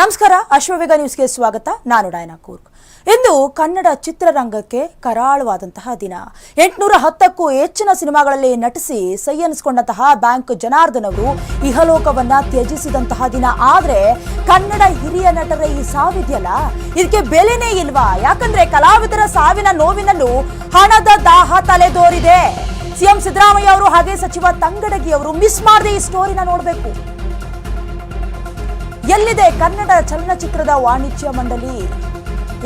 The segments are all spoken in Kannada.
ನಮಸ್ಕಾರ ಅಶ್ವವೇಗ ನ್ಯೂಸ್ಗೆ ಸ್ವಾಗತ. ನಾನು ಡಯನಾ ಕೂರ್ಗ್. ಇಂದು ಕನ್ನಡ ಚಿತ್ರರಂಗಕ್ಕೆ ಕರಾಳವಾದಂತಹ ದಿನ. ಎಂಟುನೂರ ಹತ್ತಕ್ಕೂ ಹೆಚ್ಚಿನ ಸಿನಿಮಾಗಳಲ್ಲಿ ನಟಿಸಿ ಸೈ ಅನಿಸಿಕೊಂಡಂತಹ ಬ್ಯಾಂಕ್ ಜನಾರ್ದನ್ ಅವರು ಇಹಲೋಕವನ್ನ ತ್ಯಜಿಸಿದಂತಹ ದಿನ. ಆದ್ರೆ ಕನ್ನಡ ಹಿರಿಯ ನಟರ ಈ ಸಾವಿದೆಯಲ್ಲ? ಇದಕ್ಕೆ ಬೆಲೆನೇ ಇಲ್ವಾ? ಯಾಕಂದ್ರೆ ಕಲಾವಿದರ ಸಾವಿನ ನೋವಿನಲ್ಲೂ ಹಣದ ದಾಹ ತಲೆದೋರಿದೆ. ಸಿಎಂ ಸಿದ್ದರಾಮಯ್ಯ ಅವರು ಹಾಗೆ ಸಚಿವ ತಂಗಡಗಿ ಅವರು ಮಿಸ್ ಮಾಡದೆ ಈ ಸ್ಟೋರಿನ ನೋಡಬೇಕು. ಎಲ್ಲಿದೆ ಕನ್ನಡ ಚಲನಚಿತ್ರದ ವಾಣಿಜ್ಯ ಮಂಡಳಿ?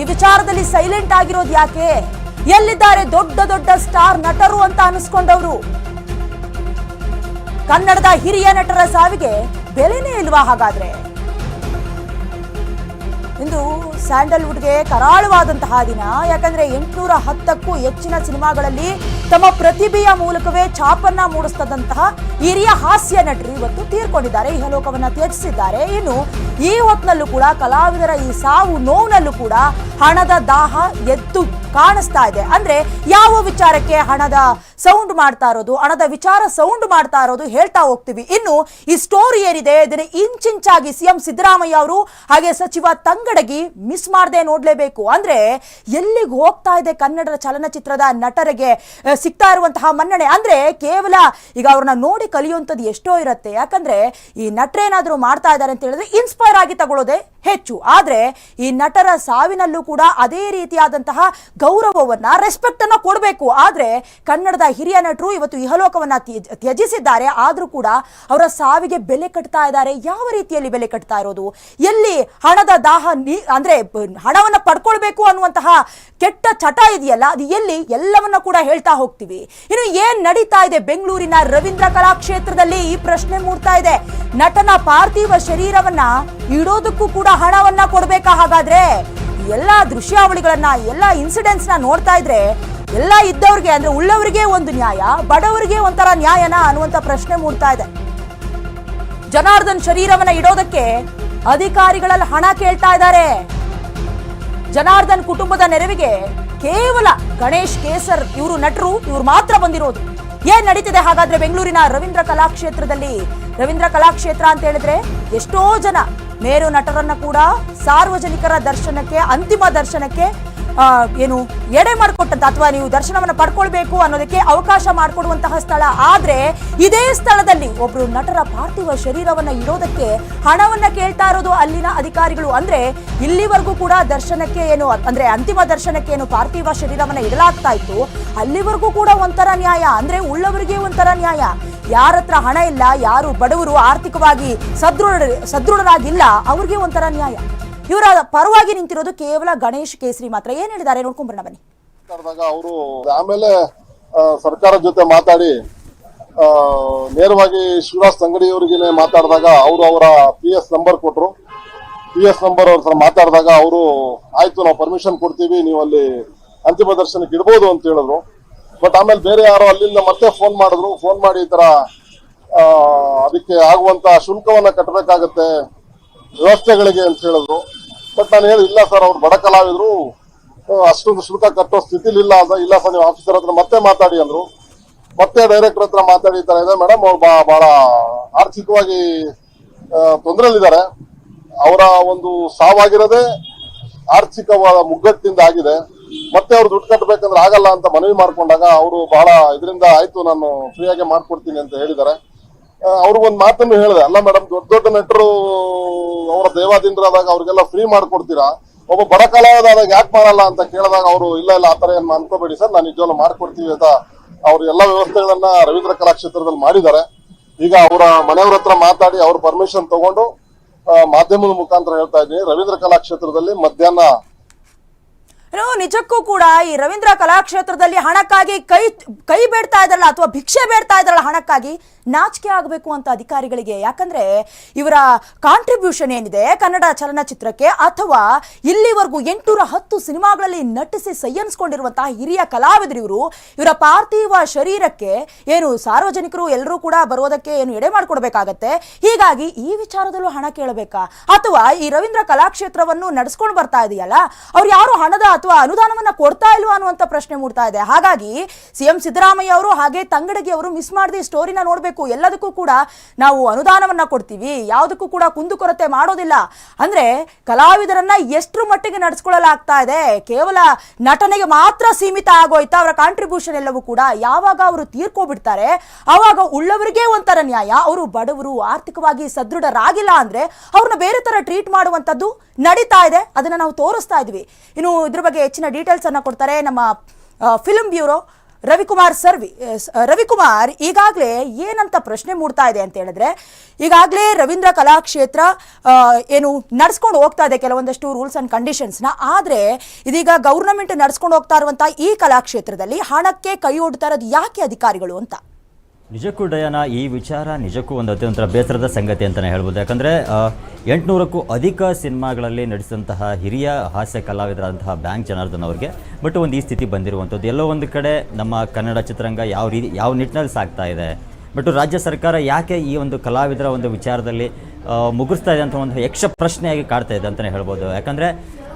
ಈ ವಿಚಾರದಲ್ಲಿ ಸೈಲೆಂಟ್ ಆಗಿರೋದು ಯಾಕೆ? ಎಲ್ಲಿದ್ದಾರೆ ದೊಡ್ಡ ದೊಡ್ಡ ಸ್ಟಾರ್ ನಟರು ಅಂತ ಅನಿಸ್ಕೊಂಡವರು? ಕನ್ನಡದ ಹಿರಿಯ ನಟರ ಸಾವಿಗೆ ಬೆಲೆನೇ ಇಲ್ವಾ ಹಾಗಾದ್ರೆ? ಇಂದು ಸ್ಯಾಂಡಲ್ವುಡ್ಗೆ ಕರಾಳವಾದಂತಹ ದಿನ. ಯಾಕಂದ್ರೆ ಎಂಟುನೂರ ಹತ್ತಕ್ಕೂ ಹೆಚ್ಚಿನ ಸಿನಿಮಾಗಳಲ್ಲಿ ತಮ್ಮ ಪ್ರತಿಭೆಯ ಮೂಲಕವೇ ಛಾಪನ್ನ ಮೂಡಿಸ್ತದಂತಹ ಹಿರಿಯ ಹಾಸ್ಯ ನಟರು ಇವತ್ತು ತೀರ್ಕೊಂಡಿದ್ದಾರೆ. ಇಹಲೋಕವನ್ನ ತ್ಯಜಿಸಿದ್ದಾರೆ. ಇನ್ನು ಈ ಹೊತ್ತಿನಲ್ಲೂ ಕೂಡ ಕಲಾವಿದರ ಈ ಸಾವು ನೋವಿನಲ್ಲೂ ಕೂಡ ಹಣದ ದಾಹ ಎದ್ದು ಕಾಣಿಸ್ತಾ ಇದೆ. ಅಂದ್ರೆ ಯಾವ ವಿಚಾರಕ್ಕೆ ಹಣದ ಸೌಂಡ್ ಮಾಡ್ತಾ ಇರೋದು, ಹಣದ ವಿಚಾರ ಸೌಂಡ್ ಮಾಡ್ತಾ ಇರೋದು ಹೇಳ್ತಾ ಹೋಗ್ತೀವಿ. ಇನ್ನು ಈ ಸ್ಟೋರಿ ಏನಿದೆ, ಇದನ್ನ ಇಂಚಿಂಚಾಗಿ ಸಿಎಂ ಸಿದ್ದರಾಮಯ್ಯ ಅವರು ಹಾಗೆ ಸಚಿವ ತಂಗಡಗಿ ಮಿಸ್ ಮಾಡದೆ ನೋಡ್ಲೇಬೇಕು. ಅಂದ್ರೆ ಎಲ್ಲಿಗೆ ಹೋಗ್ತಾ ಇದೆ ಕನ್ನಡ ಚಲನಚಿತ್ರದ ನಟರಿಗೆ ಸಿಗ್ತಾ ಇರುವಂತಹ ಮನ್ನಣೆ. ಅಂದ್ರೆ ಕೇವಲ ಈಗ ಅವ್ರನ್ನ ನೋಡಿ ಕಲಿಯುವಂಥದ್ದು ಎಷ್ಟೋ ಇರುತ್ತೆ. ಯಾಕಂದ್ರೆ ಈ ನಟರೇನಾದ್ರೂ ಮಾಡ್ತಾ ಇದ್ದಾರೆ ಅಂತ ಹೇಳಿದ್ರೆ ಇನ್ಸ್ಪೈರ್ ಆಗಿ ತಗೊಳ್ಳೋದೇ ಹೆಚ್ಚು. ಆದ್ರೆ ಈ ನಟರ ಸಾವಿನಲ್ಲೂ ಕೂಡ ಅದೇ ರೀತಿಯಾದಂತಹ ಗೌರವವನ್ನ ರೆಸ್ಪೆಕ್ಟ್ ಅನ್ನ ಕೊಡಬೇಕು. ಆದ್ರೆ ಕನ್ನಡದ ಹಿರಿಯ ನಟರು ಇವತ್ತು ಇಹಲೋಕವನ್ನ ತ್ಯಜ- ತ್ಯಜಿಸಿದ್ದಾರೆ. ಆದ್ರೂ ಕೂಡ ಅವರ ಸಾವಿಗೆ ಬೆಲೆ ಕಟ್ತಾ ಇದ್ದಾರೆ. ಯಾವ ರೀತಿಯಲ್ಲಿ ಬೆಲೆ ಕಟ್ತಾ ಇರೋದು? ಎಲ್ಲಿ ಹಣದ ದಾಹ ನೀ, ಅಂದ್ರೆ ಹಣವನ್ನ ಪಡ್ಕೊಳ್ಬೇಕು ಅನ್ನುವಂತಹ ಕೆಟ್ಟ ಚಟ ಇದೆಯಲ್ಲ, ಅದು ಎಲ್ಲಿ ಎಲ್ಲವನ್ನ ಕೂಡ ಹೇಳ್ತಾ ಹೋಗ್ತೀವಿ. ಇನ್ನು ಏನ್ ನಡೀತಾ ಇದೆ ಬೆಂಗಳೂರಿನ ರವೀಂದ್ರ ಕಲಾ ಕ್ಷೇತ್ರದಲ್ಲಿ? ಈ ಪ್ರಶ್ನೆ ಮೂಡ್ತಾ ಇದೆ. ನಟನ ಪಾರ್ಥಿವ ಶರೀರವನ್ನ ಇಡೋದಕ್ಕೂ ಕೂಡ ಹಣವನ್ನ ಕೊಡ್ಬೇಕಾ? ಹಾಗಾದ್ರೆ ಎಲ್ಲಾ ದೃಶ್ಯಾವಳಿಗಳನ್ನ, ಎಲ್ಲಾ ಇನ್ಸಿಡೆಂಟ್ಸ್ನ ನೋಡ್ತಾ ಇದ್ರೆ ಎಲ್ಲ ಇದ್ದವ್ರಿಗೆ ಅಂದ್ರೆ ಉಳ್ಳವರಿಗೆ ಒಂದು ನ್ಯಾಯ, ಬಡವರಿಗೆ ಒಂಥರ ನ್ಯಾಯನ ಅನ್ನುವಂತ ಪ್ರಶ್ನೆ ಮೂಡ್ತಾ ಇದೆ. ಜನಾರ್ದನ್ ಶರೀರವನ್ನ ಇಡೋದಕ್ಕೆ ಅಧಿಕಾರಿಗಳಲ್ಲಿ ಹಣ ಕೇಳ್ತಾ ಇದ್ದಾರೆ. ಜನಾರ್ದನ್ ಕುಟುಂಬದ ನೆರವಿಗೆ ಕೇವಲ ಗಣೇಶ್ ಕೇಸರ್ ಇವರು ನಟರು, ಇವರು ಮಾತ್ರ ಬಂದಿರೋದು. ಏನ್ ನಡೀತಿದೆ ಹಾಗಾದ್ರೆ ಬೆಂಗಳೂರಿನ ರವೀಂದ್ರ ಕಲಾಕ್ಷೇತ್ರದಲ್ಲಿ ರವೀಂದ್ರ ಕಲಾಕ್ಷೇತ್ರ ಅಂತ ಹೇಳಿದ್ರೆ ಎಷ್ಟೋ ಜನ ಮೇರು ನಟರನ್ನ ಕೂಡ ಸಾರ್ವಜನಿಕರ ದರ್ಶನಕ್ಕೆ, ಅಂತಿಮ ದರ್ಶನಕ್ಕೆ ಏನು, ಎಡೆ ಮಾಡಿಕೊಟ್ಟಂತ ಅಥವಾ ನೀವು ದರ್ಶನವನ್ನ ಪಡ್ಕೊಳ್ಬೇಕು ಅನ್ನೋದಕ್ಕೆ ಅವಕಾಶ ಮಾಡಿಕೊಡುವಂತಹ ಸ್ಥಳ. ಆದ್ರೆ ಇದೇ ಸ್ಥಳದಲ್ಲಿ ಒಬ್ರು ನಟರ ಪಾರ್ಥಿವ ಶರೀರವನ್ನ ಇಡೋದಕ್ಕೆ ಹಣವನ್ನ ಕೇಳ್ತಾ ಇರೋದು ಅಲ್ಲಿನ ಅಧಿಕಾರಿಗಳು. ಅಂದ್ರೆ ಇಲ್ಲಿವರೆಗೂ ಕೂಡ ದರ್ಶನಕ್ಕೆ ಏನು, ಅಂದ್ರೆ ಅಂತಿಮ ದರ್ಶನಕ್ಕೆ ಏನು ಪಾರ್ಥಿವ ಶರೀರವನ್ನ ಇಡಲಾಗ್ತಾ ಇತ್ತು. ಅಲ್ಲಿವರೆಗೂ ಕೂಡ ಒಂಥರ ನ್ಯಾಯ. ಅಂದ್ರೆ ಉಳ್ಳವರಿಗೆ ಒಂಥರ ನ್ಯಾಯ. ಯಾರ ಹತ್ರ ಹಣ ಇಲ್ಲ, ಯಾರು ಬಡವರು ಆರ್ಥಿಕವಾಗಿ ಸದೃಢ, ಸದೃಢರಾಗಿಲ್ಲ, ಅವ್ರಿಗೆ ಒಂಥರ ನ್ಯಾಯ. ಇವರ ಪರವಾಗಿ ನಿಂತಿರೋದು ಕೇವಲ ಗಣೇಶ್ ಕೇಸರಿ ಮಾತ್ರ. ಏನ್ ಹೇಳಿದ್ದಾರೆ? ನೋಡ್ಕೊಂಡ್ಬರೋಣ ಬನ್ನಿ. ಅವರು ಆಮೇಲೆ ಸರ್ಕಾರದ ಜೊತೆ ಮಾತಾಡಿ ನೇರವಾಗಿ ಶಿವರಾಜ್ ತಂಗಡಿ ಮಾತಾಡಿದಾಗ ಅವರು ಅವರ ಪಿ ಎಸ್ ನಂಬರ್ ಕೊಟ್ಟರು ಪಿ ಎಸ್ ನಂಬರ್ ಅವ್ರ ಹತ್ರ ಮಾತಾಡಿದಾಗ ಅವರು, ಆಯ್ತು, ನಾವು ಪರ್ಮಿಷನ್ ಕೊಡ್ತೀವಿ ನೀವು ಅಲ್ಲಿ ಅಂತಿಮ ದರ್ಶನಕ್ಕೆ ಇಡ್ಬೋದು ಅಂತ ಹೇಳಿದ್ರು. ಬಟ್ ಆಮೇಲೆ ಬೇರೆ ಯಾರೋ ಅಲ್ಲಿಂದ ಮತ್ತೆ ಫೋನ್ ಮಾಡಿದ್ರು. ಫೋನ್ ಮಾಡಿ ಈ ತರ ಅದಕ್ಕೆ ಆಗುವಂತ ಶುಲ್ಕವನ್ನ ಕಟ್ಟಬೇಕಾಗತ್ತೆ ವ್ಯವಸ್ಥೆಗಳಿಗೆ ಅಂತ ಹೇಳಿದ್ರು. ಬಟ್ ನಾನು ಹೇಳಿ ಇಲ್ಲ ಸರ್ ಅವ್ರು ಬಡ ಕಲಾವಿದ್ರು. ಅಷ್ಟೊಂದು ಶುಲ್ಕ ಕಟ್ಟೋ ಸ್ಥಿತಿಲಿ ಇಲ್ಲ ಅಂತ ಇಲ್ಲ ಸರ್ ನೀವು ಆಫೀಸರ್ ಹತ್ರ ಮತ್ತೆ ಮಾತಾಡಿ ಅಂದ್ರು. ಮತ್ತೆ ಡೈರೆಕ್ಟರ್ ಹತ್ರ ಮಾತಾಡಿ ಈ ತರ ಇದೆ. ಮೇಡಮ್ ಅವ್ರು ಬಹಳ ಆರ್ಥಿಕವಾಗಿ ತೊಂದರೆಯಲ್ಲಿದ್ದಾರೆ. ಅವರ ಒಂದು ಸಾವಾಗಿರೋದೇ ಆರ್ಥಿಕವಾದ ಮುಗ್ಗಟ್ಟಿನಿಂದ ಆಗಿದೆ. ಮತ್ತೆ ಅವ್ರು ದುಡ್ಡು ಕಟ್ಟಬೇಕಂದ್ರೆ ಆಗಲ್ಲ ಅಂತ ಮನವಿ ಮಾಡ್ಕೊಂಡಾಗ ಅವರು ಬಹಳ ಇದರಿಂದ ಆಯ್ತು, ನಾನು ಫ್ರೀಯಾಗಿ ಮಾಡ್ಕೊಡ್ತೀನಿ ಅಂತ ಹೇಳಿದ್ದಾರೆ. ಅವ್ರಿಗೊಂದು ಮಾತನ್ನು ಹೇಳಿದೆ. ಅಲ್ಲ ಮೇಡಮ್ ದೊಡ್ಡ ದೊಡ್ಡ ನಟರು ಅವರ ದೇವಾದಿಂದ್ರಾದಾಗ ಅವ್ರಿಗೆಲ್ಲ ಫ್ರೀ ಮಾಡ್ಕೊಡ್ತೀರಾ? ಒಬ್ಬ ಬಡ ಕಲಾವಿದಾದಾಗ ಯಾಕೆ ಮಾಡಲ್ಲ ಅಂತ ಕೇಳಿದಾಗ ಅವರು, ಇಲ್ಲ ಇಲ್ಲ ಆತರ ಏನ್ ಅನ್ಕೋಬೇಡಿ ಸರ್, ನಾನು ನಿಜವಾಗ್ಲೂ ಮಾಡ್ಕೊಡ್ತೀವಿ ಅಂತ ಅವ್ರು ಎಲ್ಲ ವ್ಯವಸ್ಥೆಗಳನ್ನ ರವೀಂದ್ರ ಕಲಾಕ್ಷೇತ್ರದಲ್ಲಿ ಮಾಡಿದ್ದಾರೆ. ಈಗ ಅವರ ಮನೆಯವ್ರ ಹತ್ರ ಮಾತಾಡಿ ಅವ್ರ ಪರ್ಮಿಷನ್ ತಗೊಂಡು ಮಾಧ್ಯಮದ ಮುಖಾಂತರ ಹೇಳ್ತಾ ಇದ್ದೀನಿ. ರವೀಂದ್ರ ಕಲಾಕ್ಷೇತ್ರದಲ್ಲಿ ಮಧ್ಯಾಹ್ನ ಏನು ನಿಜಕ್ಕೂ ಕೂಡ ಈ ರವೀಂದ್ರ ಕಲಾಕ್ಷೇತ್ರದಲ್ಲಿ ಹಣಕ್ಕಾಗಿ ಕೈ ಕೈ ಬೇಡ್ತಾ ಇದ್ರಲ್ಲ ಅಥವಾ ಭಿಕ್ಷೆ ಬೇಡ್ತಾ ಇದ್ರಲ್ಲ ಹಣಕ್ಕಾಗಿ ನಾಚಿಕೆ ಆಗಬೇಕು ಅಂತ ಅಧಿಕಾರಿಗಳಿಗೆ. ಯಾಕಂದ್ರೆ ಇವರ ಕಾಂಟ್ರಿಬ್ಯೂಷನ್ ಏನಿದೆ? ಕನ್ನಡ ಚಲನಚಿತ್ರಕ್ಕೆ ಅಥವಾ ಇಲ್ಲಿವರೆಗೂ ಎಂಟುನೂರ ಹತ್ತು ಸಿನಿಮಾಗಳಲ್ಲಿ ನಟಿಸಿ ಸಯ್ಯನ್ಸ್ಕೊಂಡಿರುವಂತಹ ಹಿರಿಯ ಕಲಾವಿದರು ಇವರು. ಇವರ ಪಾರ್ಥಿವ ಶರೀರಕ್ಕೆ ಏನು ಸಾರ್ವಜನಿಕರು ಎಲ್ಲರೂ ಕೂಡ ಬರೋದಕ್ಕೆ ಏನು ಎಡೆ ಮಾಡಿಕೊಡ್ಬೇಕಾಗತ್ತೆ? ಹೀಗಾಗಿ ಈ ವಿಚಾರದಲ್ಲೂ ಹಣ ಕೇಳಬೇಕಾ? ಅಥವಾ ಈ ರವೀಂದ್ರ ಕಲಾಕ್ಷೇತ್ರವನ್ನು ನಡೆಸ್ಕೊಂಡು ಬರ್ತಾ ಇದೆಯಲ್ಲ, ಅವ್ರು ಯಾರು ಹಣದ ಅಥವಾ ಅನುದಾನವನ್ನ ಕೊಡ್ತಾ ಇಲ್ವಾ ಅನ್ನುವಂತ ಪ್ರಶ್ನೆ ಮೂಡ್ತಾ ಇದೆ. ಹಾಗಾಗಿ ಸಿಎಂ ಸಿದ್ದರಾಮಯ್ಯ ಅವರು ಹಾಗೆ ತಂಗಡಗಿ ಅವರು ಮಿಸ್ ಮಾಡದೆ ಸ್ಟೋರಿನ ನೋಡಬೇಕು. ಎಲ್ಲದಕ್ಕೂ ಕೂಡ ನಾವು ಅನುದಾನವನ್ನ ಕೊಡ್ತೀವಿ. ಯಾವುದಕ್ಕೂ ಕೂಡ ಕುಂದುಕೊರತೆ ಮಾಡೋದಿಲ್ಲ. ಅಂದ್ರೆ ಕಲಾವಿದರನ್ನ ಎಷ್ಟು ಮಟ್ಟಿಗೆ ನಡೆಸ್ಕೊಳ್ಳಲಾಗ್ತಾ ಇದೆ. ಕೇವಲ ನಟನೆಗೆ ಮಾತ್ರ ಸೀಮಿತ ಆಗೋಯ್ತಾ ಅವರ ಕಾಂಟ್ರಿಬ್ಯೂಷನ್ ಎಲ್ಲವೂ ಕೂಡ ಯಾವಾಗ ಅವರು ತೀರ್ಕೊಬಿಡ್ತಾರೆ? ಆವಾಗ ಉಳ್ಳವರಿಗೆ ಒಂಥರ ನ್ಯಾಯ. ಅವರು ಬಡವರು, ಆರ್ಥಿಕವಾಗಿ ಸದೃಢರಾಗಿಲ್ಲ ಅಂದ್ರೆ ಅವ್ರನ್ನ ಬೇರೆ ತರ ಟ್ರೀಟ್ ಮಾಡುವಂತದ್ದು ನಡೀತಾ ಇದೆ, ಅದನ್ನು ನಾವು ತೋರಿಸ್ತಾ ಇದ್ವಿ. ಇನ್ನು ಇದ್ರ ಬಗ್ಗೆ ಹೆಚ್ಚಿನ ಡೀಟೇಲ್ಸ್ ಅನ್ನ ಕೊಡ್ತಾರೆ ನಮ್ಮ ಫಿಲ್ಮ್ ಬ್ಯೂರೋ ರವಿಕುಮಾರ್ ಸರ್ವಿ ರವಿಕುಮಾರ್ ಈಗಾಗಲೇ ಏನಂತ ಪ್ರಶ್ನೆ ಮೂಡ್ತಾ ಇದೆ ಅಂತ ಹೇಳಿದ್ರೆ, ಈಗಾಗಲೇ ರವೀಂದ್ರ ಕಲಾಕ್ಷೇತ್ರ ಏನು ನಡ್ಸ್ಕೊಂಡು ಹೋಗ್ತಾ ಇದೆ ಕೆಲವೊಂದಷ್ಟು ರೂಲ್ಸ್ ಆ್ಯಂಡ್ ಕಂಡೀಷನ್ಸ್ನ ಆದರೆ ಇದೀಗ ಗೌರ್ನಮೆಂಟ್ ನಡ್ಸ್ಕೊಂಡು ಹೋಗ್ತಾ ಇರುವಂಥ ಈ ಕಲಾಕ್ಷೇತ್ರದಲ್ಲಿ ಹಣಕ್ಕೆ ಕೈ ಒಡ್ತಾ ಇರೋದು ಯಾಕೆ ಅಧಿಕಾರಿಗಳು ಅಂತ? ನಿಜಕ್ಕೂ ಡಯಾನ, ಈ ವಿಚಾರ ನಿಜಕ್ಕೂ ಒಂದು ಅತ್ಯಂತ ಬೇಸರದ ಸಂಗತಿ ಅಂತಲೇ ಹೇಳ್ಬೋದು. ಯಾಕಂದರೆ ಎಂಟುನೂರಕ್ಕೂ ಅಧಿಕ ಸಿನಿಮಾಗಳಲ್ಲಿ ನಟಿಸಿದಂತಹ ಹಿರಿಯ ಹಾಸ್ಯ ಕಲಾವಿದರಾದಂತಹ ಬ್ಯಾಂಕ್ ಜನಾರ್ದನ್ ಅವರಿಗೆ. ಬಟ್ ಒಂದು ಈ ಸ್ಥಿತಿ ಬಂದಿರುವಂಥದ್ದು. ಎಲ್ಲೋ ಒಂದು ಕಡೆ ನಮ್ಮ ಕನ್ನಡ ಚಿತ್ರರಂಗ ಯಾವ ರೀತಿ, ಯಾವ ನಿಟ್ಟಿನಲ್ಲಿ ಸಾಗ್ತಾ ಇದೆ. ಬಟ್ ರಾಜ್ಯ ಸರ್ಕಾರ ಯಾಕೆ ಈ ಒಂದು ಕಲಾವಿದರ ಒಂದು ವಿಚಾರದಲ್ಲಿ ಮುಗಿಸ್ತಾ ಇದೆ ಅಂತ ಒಂದು ಯಕ್ಷ ಪ್ರಶ್ನೆಯಾಗಿ ಕಾಡ್ತಾ ಇದೆ ಅಂತಲೇ ಹೇಳ್ಬೋದು. ಯಾಕಂದರೆ,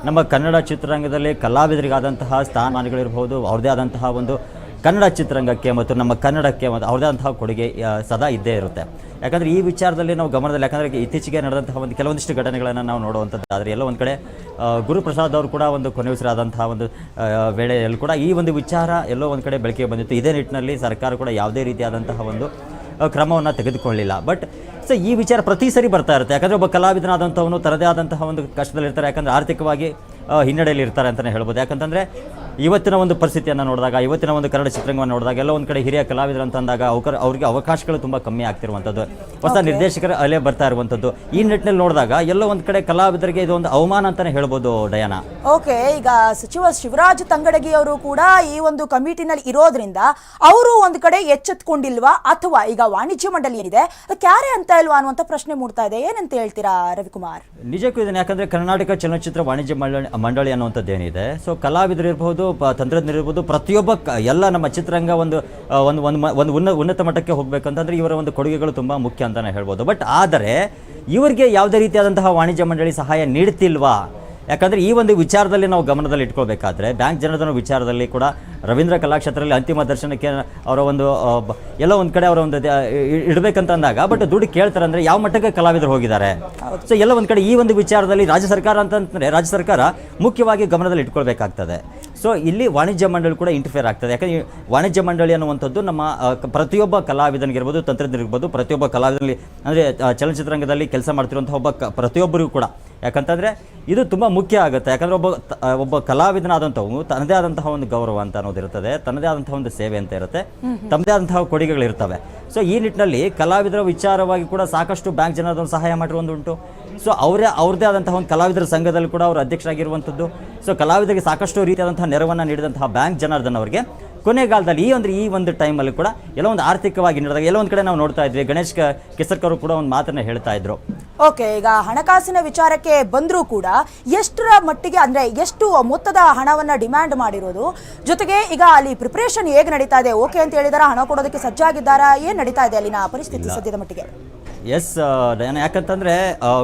ನಮ್ಮ ಕನ್ನಡ ಚಿತ್ರರಂಗದಲ್ಲಿ ಕಲಾವಿದರಿಗಾದಂತಹ ಸ್ಥಾನಮಾನಗಳಿರ್ಬೋದು, ಅವ್ರದ್ದೇ ಆದಂತಹ ಒಂದು ಕನ್ನಡ ಚಿತ್ರರಂಗಕ್ಕೆ ಮತ್ತು ನಮ್ಮ ಕನ್ನಡಕ್ಕೆ ಮತ್ತು ಅವ್ರದೇ ಅಂತಹ ಕೊಡುಗೆ ಸದಾ ಇದ್ದೇ ಇರುತ್ತೆ. ಯಾಕಂದರೆ ಈ ವಿಚಾರದಲ್ಲಿ ನಾವು ಗಮನದಲ್ಲಿ ಯಾಕಂದರೆ ಇತ್ತೀಚೆಗೆ ನಡೆದಂತಹ ಒಂದು ಕೆಲವೊಂದಿಷ್ಟು ಘಟನೆಗಳನ್ನು ನಾವು ನೋಡುವಂಥದ್ದು. ಆದರೆ ಎಲ್ಲೋ ಒಂದು ಕಡೆ ಗುರುಪ್ರಸಾದ್ ಅವರು ಕೂಡ ಒಂದು ಕೊನೆಯುಸಿರಾದಂತಹ ಒಂದು ವೇಳೆಯಲ್ಲಿ ಕೂಡ ಈ ಒಂದು ವಿಚಾರ ಎಲ್ಲೋ ಒಂದು ಕಡೆ ಬೆಳಕಿಗೆ ಬಂದಿತ್ತು. ಇದೇ ನಿಟ್ಟಿನಲ್ಲಿ ಸರ್ಕಾರ ಕೂಡ ಯಾವುದೇ ರೀತಿಯಾದಂತಹ ಒಂದು ಕ್ರಮವನ್ನು ತೆಗೆದುಕೊಳ್ಳಿಲ್ಲ. ಬಟ್, ಸೊ ಈ ವಿಚಾರ ಪ್ರತಿ ಸರಿ ಬರ್ತಾ ಇರುತ್ತೆ. ಯಾಕಂದರೆ ಒಬ್ಬ ಕಲಾವಿದನಾದಂಥವನು ತರದೇ ಆದಂತಹ ಒಂದು ಕಷ್ಟದಲ್ಲಿರ್ತಾರೆ. ಯಾಕಂದರೆ ಆರ್ಥಿಕವಾಗಿ ಹಿನ್ನಡೆಯಲ್ಲಿ ಇರ್ತಾರೆ ಅಂತಲೇ ಹೇಳ್ಬೋದು. ಯಾಕಂತಂದರೆ ಇವತ್ತಿನ ಒಂದು ಪರಿಸ್ಥಿತಿಯನ್ನು ನೋಡಿದಾಗ ಇವತ್ತಿನ ಒಂದು ಕನ್ನಡ ಚಿತ್ರರಂಗವನ್ನು ನೋಡಿದಾಗ ಎಲ್ಲ ಒಂದು ಕಡೆ ಹಿರಿಯ ಕಲಾವಿದರು ಅಂತ ಅಂದಾಗ ಅವಕರ ಅವರಿಗೆ ಅವಕಾಶಗಳು ತುಂಬ ಕಮ್ಮಿ ಆಗ್ತಿರುವಂಥದ್ದು. ಹೊಸ ನಿರ್ದೇಶಕರ ಅಲೆ ಬರ್ತಾ ಇರುವಂಥದ್ದು. ಈ ನಿಟ್ಟಿನಲ್ಲಿ ನೋಡಿದಾಗ ಎಲ್ಲ ಒಂದು ಕಡೆ ಕಲಾವಿದರಿಗೆ ಇದು ಒಂದು ಅವಮಾನ ಅಂತಲೇ ಹೇಳ್ಬೋದು ಡಯಾನ. ಓಕೆ ಈಗ ಸಚಿವ ಶಿವರಾಜ್ ತಂಗಡಗಿ ಅವರು ಕೂಡ ಈ ಒಂದು ಕಮಿಟಿನಲ್ಲಿ ಇರೋದ್ರಿಂದ ಅವರು ಒಂದು ಕಡೆ ಎಚ್ಚೆತ್ಕೊಂಡಿಲ್ವಾ? ಅಥವಾ ಈಗ ವಾಣಿಜ್ಯ ಮಂಡಳಿ ಏನಿದೆ ಕ್ಯಾರೆ ಅಂತ ಇಲ್ವಾ ಅನ್ನುವಂಥ ಪ್ರಶ್ನೆ ಮೂಡ್ತಾ ಇದೆ. ಏನಂತ ಹೇಳ್ತೀರಾ ರವಿಕುಮಾರ್? ನಿಜಕ್ಕೂ ಇದನ್ನು ಯಾಕಂದ್ರೆ ಕರ್ನಾಟಕ ಚಲನಚಿತ್ರ ವಾಣಿಜ್ಯ ಮಂಡಳಿ ಮಂಡಳಿ ಅನ್ನುವಂಥದ್ದು ಏನಿದೆ. ಸೊ ಕಲಾವಿದರು ಇರ್ಬೋದು ಪ ತಂತ್ರಜ್ಞರು ಇರ್ಬೋದು, ಪ್ರತಿಯೊಬ್ಬ ಎಲ್ಲ ನಮ್ಮ ಚಿತ್ರರಂಗ ಒಂದು ಒಂದು ಒಂದು ಒಂದು ಉನ್ನ, ಉನ್ನತ ಮಟ್ಟಕ್ಕೆ ಹೋಗಬೇಕಂತಂದ್ರೆ ಇವರ ಒಂದು ಕೊಡುಗೆಗಳು ತುಂಬ ಮುಖ್ಯ ಅಂತಲೇ ಹೇಳ್ಬೋದು. ಬಟ್ ಆದರೆ, ಇವರಿಗೆ ಯಾವುದೇ ರೀತಿಯಾದಂತಹ ವಾಣಿಜ್ಯ ಮಂಡಳಿ ಸಹಾಯ ನೀಡ್ತಿಲ್ವಾ? ಯಾಕಂದರೆ ಈ ಒಂದು ವಿಚಾರದಲ್ಲಿ ನಾವು ಗಮನದಲ್ಲಿ ಇಟ್ಕೊಳ್ಬೇಕಾದ್ರೆ, ಬ್ಯಾಂಕ್ ಜನಧನ ವಿಚಾರದಲ್ಲಿ ಕೂಡ ರವೀಂದ್ರ ಕಲಾಕ್ಷೇತ್ರದಲ್ಲಿ ಅಂತಿಮ ದರ್ಶನಕ್ಕೆ ಅವರ ಒಂದು ಎಲ್ಲ ಒಂದು ಕಡೆ ಅವರ ಒಂದು ಇಡ್ಬೇಕಂತ ಅಂದಾಗ ಬಟ್ ದುಡ್ಡು ಕೇಳ್ತಾರೆ ಅಂದರೆ ಯಾವ ಮಟ್ಟಕ್ಕೆ ಕಲಾವಿದರು ಹೋಗಿದ್ದಾರೆ? ಸೊ ಎಲ್ಲ ಒಂದು ಕಡೆ ಈ ಒಂದು ವಿಚಾರದಲ್ಲಿ ರಾಜ್ಯ ಸರ್ಕಾರ ಅಂತಂದರೆ, ರಾಜ್ಯ ಸರ್ಕಾರ ಮುಖ್ಯವಾಗಿ ಗಮನದಲ್ಲಿ ಇಟ್ಕೊಳ್ಬೇಕಾಗ್ತದೆ. ಸೊ ಇಲ್ಲಿ ವಾಣಿಜ್ಯ ಮಂಡಳಿ ಕೂಡ ಇಂಟರ್ಫೇರ್ ಆಗ್ತದೆ. ಯಾಕಂದರೆ ವಾಣಿಜ್ಯ ಮಂಡಳಿ ಅನ್ನುವಂಥದ್ದು ನಮ್ಮ ಪ್ರತಿಯೊಬ್ಬ ಕಲಾವಿದನಿಗಿರ್ಬೋದು ತಂತ್ರಜ್ಞರಿರ್ಬೋದು ಪ್ರತಿಯೊಬ್ಬ ಕಲಾವಿದನಲ್ಲಿ ಅಂದರೆ ಚಲನಚಿತ್ರರಂಗದಲ್ಲಿ ಕೆಲಸ ಮಾಡ್ತಿರುವಂಥ ಒಬ್ಬ ಕ ಪ್ರತಿಯೊಬ್ಬರಿಗೂ ಕೂಡ. ಯಾಕಂತಂದರೆ ಇದು ತುಂಬ ಮುಖ್ಯ ಆಗುತ್ತೆ. ಯಾಕಂದರೆ ಒಬ್ಬ ಒಬ್ಬ ಕಲಾವಿದನಾದಂಥವು ತನ್ನದೇ ಆದಂತಹ ಒಂದು ಗೌರವ ಅಂತ ಅನ್ನೋದು ಇರ್ತದೆ ತನ್ನದೇ ಆದಂತಹ ಒಂದು ಸೇವೆ ಅಂತ ಇರುತ್ತೆ ತಮ್ಮದೇ ಆದಂತಹ ಕೊಡುಗೆಗಳಿರ್ತವೆ ಸೊ ಈ ನಿಟ್ಟಿನಲ್ಲಿ ಕಲಾವಿದರ ವಿಚಾರವಾಗಿ ಕೂಡ ಸಾಕಷ್ಟು ಬ್ಯಾಂಕ್ ಜನರದನ್ನು ಸಹಾಯ ಮಾಡಿರುವುದುಂಟು ಸೊ ಅವರೇ ಅವ್ರದೇ ಆದಂತಹ ಒಂದು ಕಲಾವಿದರ ಸಂಘದಲ್ಲಿ ಕೂಡ ಅವರು ಅಧ್ಯಕ್ಷರಾಗಿರುವಂಥದ್ದು. ಸೊ ಕಲಾವಿದರಿಗೆ ಸಾಕಷ್ಟು ರೀತಿಯಾದಂತಹ ನೆರವನ್ನು ನೀಡಿದಂತಹ ಬ್ಯಾಂಕ್ ಜನಾರ್ದನ್ ಅವರಿಗೆ. ಕೊನೆಗಾಲದಲ್ಲಿ ಈ ಒಂದು ಈ ಒಂದು ಟೈಮಲ್ಲಿ ಕೂಡ ಎಲ್ಲೋ ಒಂದು ಆರ್ಥಿಕವಾಗಿ ನಡೆದಾಗ ಎಲ್ಲೋ ಒಂದು ಕಡೆ ನಾವು ನೋಡ್ತಾ ಇದ್ವಿ. ಗಣೇಶ್ ಕೆಸರ್ಕರ್ ಕೂಡ ಒಂದು ಮಾತನ್ನ ಹೇಳ್ತಾ ಇದ್ರು. ಓಕೆ ಈಗ ಹಣಕಾಸಿನ ವಿಚಾರಕ್ಕೆ ಬಂದರೂ ಕೂಡ ಎಷ್ಟರ ಮಟ್ಟಿಗೆ ಅಂದರೆ ಎಷ್ಟು ಮೊತ್ತದ ಹಣವನ್ನು ಡಿಮ್ಯಾಂಡ್ ಮಾಡಿರೋದು? ಜೊತೆಗೆ ಈಗ ಅಲ್ಲಿ ಪ್ರಿಪ್ರೇಷನ್ ಹೇಗೆ ನಡೀತಾ ಇದೆ? ಓಕೆ ಅಂತ ಹೇಳಿದಾರ? ಹಣ ಕೊಡೋದಕ್ಕೆ ಸಜ್ಜಾಗಿದ್ದಾರಾ? ಏನು ನಡೀತಾ ಇದೆ ಅಲ್ಲಿನ ಪರಿಸ್ಥಿತಿ ಸದ್ಯದ ಮಟ್ಟಿಗೆ? ಎಸ್ ಡಯಾನ ಯಾಕಂತಂದ್ರೆ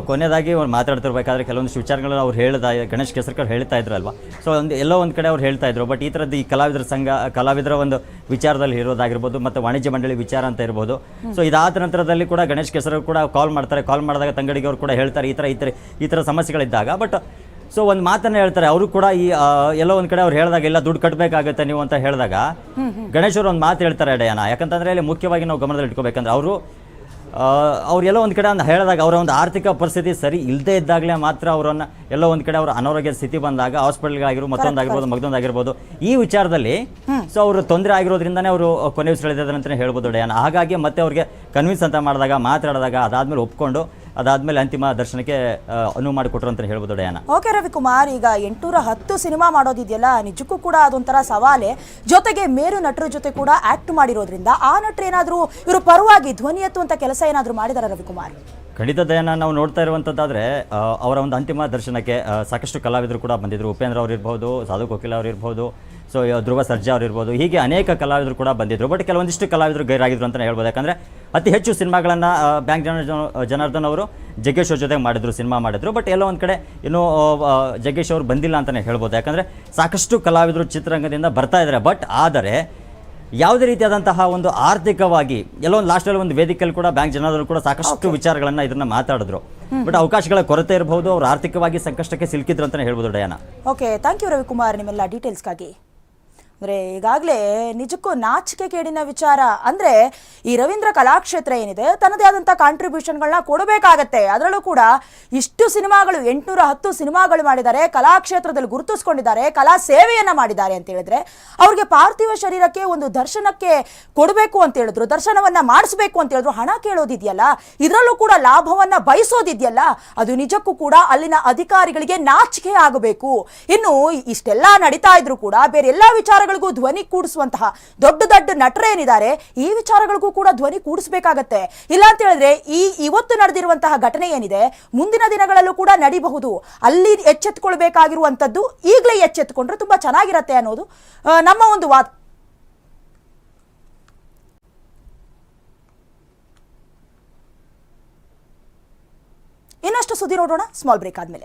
ಕೊನೆಯದಾಗಿ ಅವ್ರು ಮಾತಾಡ್ತಿರ್ಬೇಕಾದ್ರೆ ಕೆಲವೊಂದಿಷ್ಟು ವಿಚಾರಗಳನ್ನ ಅವ್ರು ಹೇಳ್ದ ಗಣೇಶ್ ಕೆಸರ್ಕರ್ ಹೇಳ್ತಾ ಇದ್ರಲ್ವ? ಸೊ ಒಂದು ಎಲ್ಲೋ ಒಂದು ಕಡೆ ಅವ್ರು ಹೇಳ್ತಾ ಇದ್ರು ಬಟ್ ಈ ಥರದ್ದು ಈ ಕಲಾವಿದರ ಸಂಘ ಕಲಾವಿದರ ಒಂದು ವಿಚಾರದಲ್ಲಿ ಇರೋದಾಗಿರ್ಬೋದು ಮತ್ತು ವಾಣಿಜ್ಯ ಮಂಡಳಿ ವಿಚಾರ ಅಂತ ಇರ್ಬೋದು. ಸೊ ಇದಾದ ನಂತರದಲ್ಲಿ ಕೂಡ ಗಣೇಶ್ ಕೆಸರ್ ಕೂಡ ಕಾಲ್ ಮಾಡ್ತಾರೆ ಕಾಲ್ ಮಾಡಿದಾಗ ತಂಗಡಿಗೆ ಅವ್ರು ಕೂಡ ಹೇಳ್ತಾರೆ ಈ ಥರ ಈ ಥರ ಈ ಥರ ಸಮಸ್ಯೆಗಳಿದ್ದಾಗ ಬಟ್ ಸೊ ಒಂದು ಮಾತನ್ನ ಹೇಳ್ತಾರೆ ಅವರು ಕೂಡ ಈ ಎಲ್ಲೋ ಒಂದು ಕಡೆ ಅವ್ರು ಹೇಳಿದಾಗ ಎಲ್ಲ ದುಡ್ಡು ಕಟ್ಟಬೇಕಾಗುತ್ತೆ ನೀವು ಅಂತ ಹೇಳಿದಾಗ ಗಣೇಶ್ ಅವರು ಒಂದು ಮಾತು ಹೇಳ್ತಾರೆ ಡಯಾನ ಯಾಕಂತಂದ್ರೆ ಇಲ್ಲಿ ಮುಖ್ಯವಾಗಿ ನಾವು ಗಮನದಲ್ಲಿ ಇಟ್ಕೋಬೇಕಂದ್ರೆ ಅವರು ಅವ್ರು ಎಲ್ಲೋ ಒಂದು ಕಡೆ ಒಂದು ಹೇಳಿದಾಗ ಅವರ ಒಂದು ಆರ್ಥಿಕ ಪರಿಸ್ಥಿತಿ ಸರಿ ಇಲ್ಲದೇ ಇದ್ದಾಗಲೇ ಮಾತ್ರ ಅವರನ್ನು ಎಲ್ಲೋ ಒಂದು ಕಡೆ ಅವರ ಅನಾರೋಗ್ಯ ಸ್ಥಿತಿ ಬಂದಾಗ ಹಾಸ್ಪಿಟಲ್ಗಳಾಗಿರ್ಬೋದು ಮತ್ತೊಂದಾಗಿರ್ಬೋದು ಮಗದೊಂದಾಗಿರ್ಬೋದು. ಈ ವಿಚಾರದಲ್ಲಿ ಸೊ ಅವರು ತೊಂದರೆ ಆಗಿರೋದ್ರಿಂದನೇ ಅವರು ಕೊನೆ ಉಸಿರೆಳೆದಿದ್ದಾರೆ ಅಂತಲೇ ಹೇಳ್ಬೋದು ಡಯಾನ ಹಾಗಾಗಿ ಮತ್ತೆ ಅವ್ರಿಗೆ ಕನ್ವಿನ್ಸ್ ಅಂತ ಮಾಡಿದಾಗ ಮಾತಾಡಿದಾಗ ಅದಾದಮೇಲೆ ಒಪ್ಕೊಂಡು ಅದಾದ್ಮೇಲೆ ಅಂತಿಮ ದರ್ಶನಕ್ಕೆ ಅನುವು ಮಾಡಿಕೊಟ್ರು ಅಂತ ಹೇಳ್ಬೋದು ಡಯಾನ. ಓಕೆ ರವಿಕುಮಾರ್ ಈಗ ಎಂಟುನೂರ ಹತ್ತು ಸಿನಿಮಾ ಮಾಡೋದಿದೆಯಲ್ಲ ನಿಜಕ್ಕೂ ಕೂಡ ಅದೊಂಥರ ಸವಾಲೆ. ಜೊತೆಗೆ ಮೇರು ನಟರ ಜೊತೆ ಕೂಡ ಆಕ್ಟ್ ಮಾಡಿರೋದ್ರಿಂದ ಆ ನಟರು ಏನಾದರೂ ಇವರು ಪರವಾಗಿ ಧ್ವನಿ ಎತ್ತುವಂತ ಕೆಲಸ ಏನಾದರೂ ಮಾಡಿದಾರ ರವಿಕುಮಾರ್? ಖಂಡಿತ ದಯನ ನಾವು ನೋಡ್ತಾ ಇರುವಂಥದ್ದಾದರೆ ಅವರ ಒಂದು ಅಂತಿಮ ದರ್ಶನಕ್ಕೆ ಸಾಕಷ್ಟು ಕಲಾವಿದರು ಕೂಡ ಬಂದಿದ್ದರು ಉಪೇಂದ್ರ ಅವ್ರು ಇರ್ಬೋದು ಸಾಧು ಕೋಕಿಲ ಅವ್ರು ಇರ್ಬೋದು ಸೊ ಧ್ರುವ ಸರ್ಜಾ ಅವ್ರು ಇರ್ಬೋದು ಹೀಗೆ ಅನೇಕ ಕಲಾವಿದರು ಕೂಡ ಬಂದಿದ್ದರು ಬಟ್ ಕೆಲವೊಂದಿಷ್ಟು ಕಲಾವಿದರು ಗೈರಾಗಿದ್ರು ಅಂತಲೇ ಹೇಳ್ಬೋದು. ಯಾಕಂದರೆ ಅತಿ ಹೆಚ್ಚು ಸಿನಿಮಾಗಳನ್ನು ಬ್ಯಾಂಕ್ ಜನ ಜನಾರ್ದನ್ ಅವರು ಜಗ್ಗೇಶ್ ಅವ್ರ ಜೊತೆ ಮಾಡಿದ್ರು ಸಿನಿಮಾ ಮಾಡಿದ್ರು. ಬಟ್ ಎಲ್ಲೋ ಒಂದು ಕಡೆ ಇನ್ನೂ ಜಗ್ಗೇಶ್ ಅವರು ಬಂದಿಲ್ಲ ಅಂತಲೇ ಹೇಳ್ಬೋದು. ಯಾಕಂದರೆ ಸಾಕಷ್ಟು ಕಲಾವಿದರು ಚಿತ್ರರಂಗದಿಂದ ಬರ್ತಾ ಇದ್ದಾರೆ ಬಟ್ ಆದರೆ ಯಾವುದೇ ರೀತಿಯಾದಂತಹ ಒಂದು ಆರ್ಥಿಕವಾಗಿ ಎಲ್ಲೋ ಒಂದು ಲಾಸ್ಟಲ್ಲಿ ಒಂದು ವೇದಿಕೆಯಲ್ಲಿ ಕೂಡ ಬ್ಯಾಂಕ್ ಜನರು ಕೂಡ ಸಾಕಷ್ಟು ವಿಚಾರಗಳನ್ನು ಇದನ್ನು ಮಾತಾಡಿದ್ರು. ಬಟ್ ಅವಕಾಶಗಳ ಕೊರತೆ ಇರಬಹುದು ಅವರು ಆರ್ಥಿಕವಾಗಿ ಸಂಕಷ್ಟಕ್ಕೆ ಸಿಲುಕಿದ್ರು ಅಂತಲೇ ಹೇಳ್ಬೋದು Diana. Okay thank you Ravikumar ನಿಮ್ಮೆಲ್ಲ ಡೀಟೇಲ್ಸ್ಗಾಗಿ ಅಂದರೆ ಈಗಾಗಲೇ ನಿಜಕ್ಕೂ ನಾಚಿಕೆ ಕೇಡಿನ ವಿಚಾರ ಅಂದರೆ ಈ ರವೀಂದ್ರ ಕಲಾಕ್ಷೇತ್ರ ಏನಿದೆ ತನ್ನದೇ ಆದಂಥ ಕಾಂಟ್ರಿಬ್ಯೂಷನ್ಗಳನ್ನ ಕೊಡಬೇಕಾಗತ್ತೆ. ಅದರಲ್ಲೂ ಕೂಡ ಇಷ್ಟು ಸಿನಿಮಾಗಳು, ಎಂಟುನೂರ ಹತ್ತು ಸಿನಿಮಾಗಳು ಮಾಡಿದ್ದಾರೆ, ಕಲಾಕ್ಷೇತ್ರದಲ್ಲಿ ಗುರುತಿಸ್ಕೊಂಡಿದ್ದಾರೆ, ಕಲಾ ಸೇವೆಯನ್ನು ಮಾಡಿದ್ದಾರೆ ಅಂತ ಹೇಳಿದ್ರೆ ಅವ್ರಿಗೆ ಪಾರ್ಥಿವ ಶರೀರಕ್ಕೆ ಒಂದು ದರ್ಶನಕ್ಕೆ ಕೊಡಬೇಕು ಅಂತ ಹೇಳಿದ್ರು, ದರ್ಶನವನ್ನ ಮಾಡಿಸ್ಬೇಕು ಅಂತ ಹೇಳಿದ್ರು, ಹಣ ಕೇಳೋದಿದೆಯಲ್ಲ, ಇದರಲ್ಲೂ ಕೂಡ ಲಾಭವನ್ನ ಬಯಸೋದಿದೆಯಲ್ಲ, ಅದು ನಿಜಕ್ಕೂ ಕೂಡ ಅಲ್ಲಿನ ಅಧಿಕಾರಿಗಳಿಗೆ ನಾಚಿಕೆ ಆಗಬೇಕು. ಇನ್ನು ಇಷ್ಟೆಲ್ಲ ನಡೀತಾ ಇದ್ರು ಕೂಡ ಬೇರೆ ಎಲ್ಲಾ ವಿಚಾರಗಳಿಗೂ ಧ್ವನಿ ಕೂಡಿಸುವಂತಹ ದೊಡ್ಡ ದೊಡ್ಡ ನಟರೇನಿದ್ದಾರೆ ಈ ವಿಚಾರಗಳಿಗೂ ಕೂಡ ಧ್ವನಿ ಕೂಡಿಸಬೇಕಾಗತ್ತೆ. ಇಲ್ಲ ಅಂತ ಹೇಳಿದ್ರೆ, ಈ ಇವತ್ತು ನಡೆದಿರುವಂತಹ ಘಟನೆ ಏನಿದೆ, ಮುಂದಿನ ದಿನಗಳಲ್ಲೂ ಕೂಡ ನಡೀಬಹುದು. ಅಲ್ಲಿ ಎಚ್ಚೆತ್ಕೊಳ್ಬೇಕಾಗಿರುವಂತದ್ದು ಈಗಲೇ ಎಚ್ಚೆತ್ಕೊಂಡ್ರೆ ತುಂಬಾ ಚೆನ್ನಾಗಿರತ್ತೆ ಅನ್ನೋದು ನಮ್ಮ ಒಂದು ವಾದ ಇನ್ನಷ್ಟು ಸುದ್ದಿ ನೋಡೋಣ ಸ್ಮಾಲ್ ಬ್ರೇಕ್ ಆದ್ಮೇಲೆ.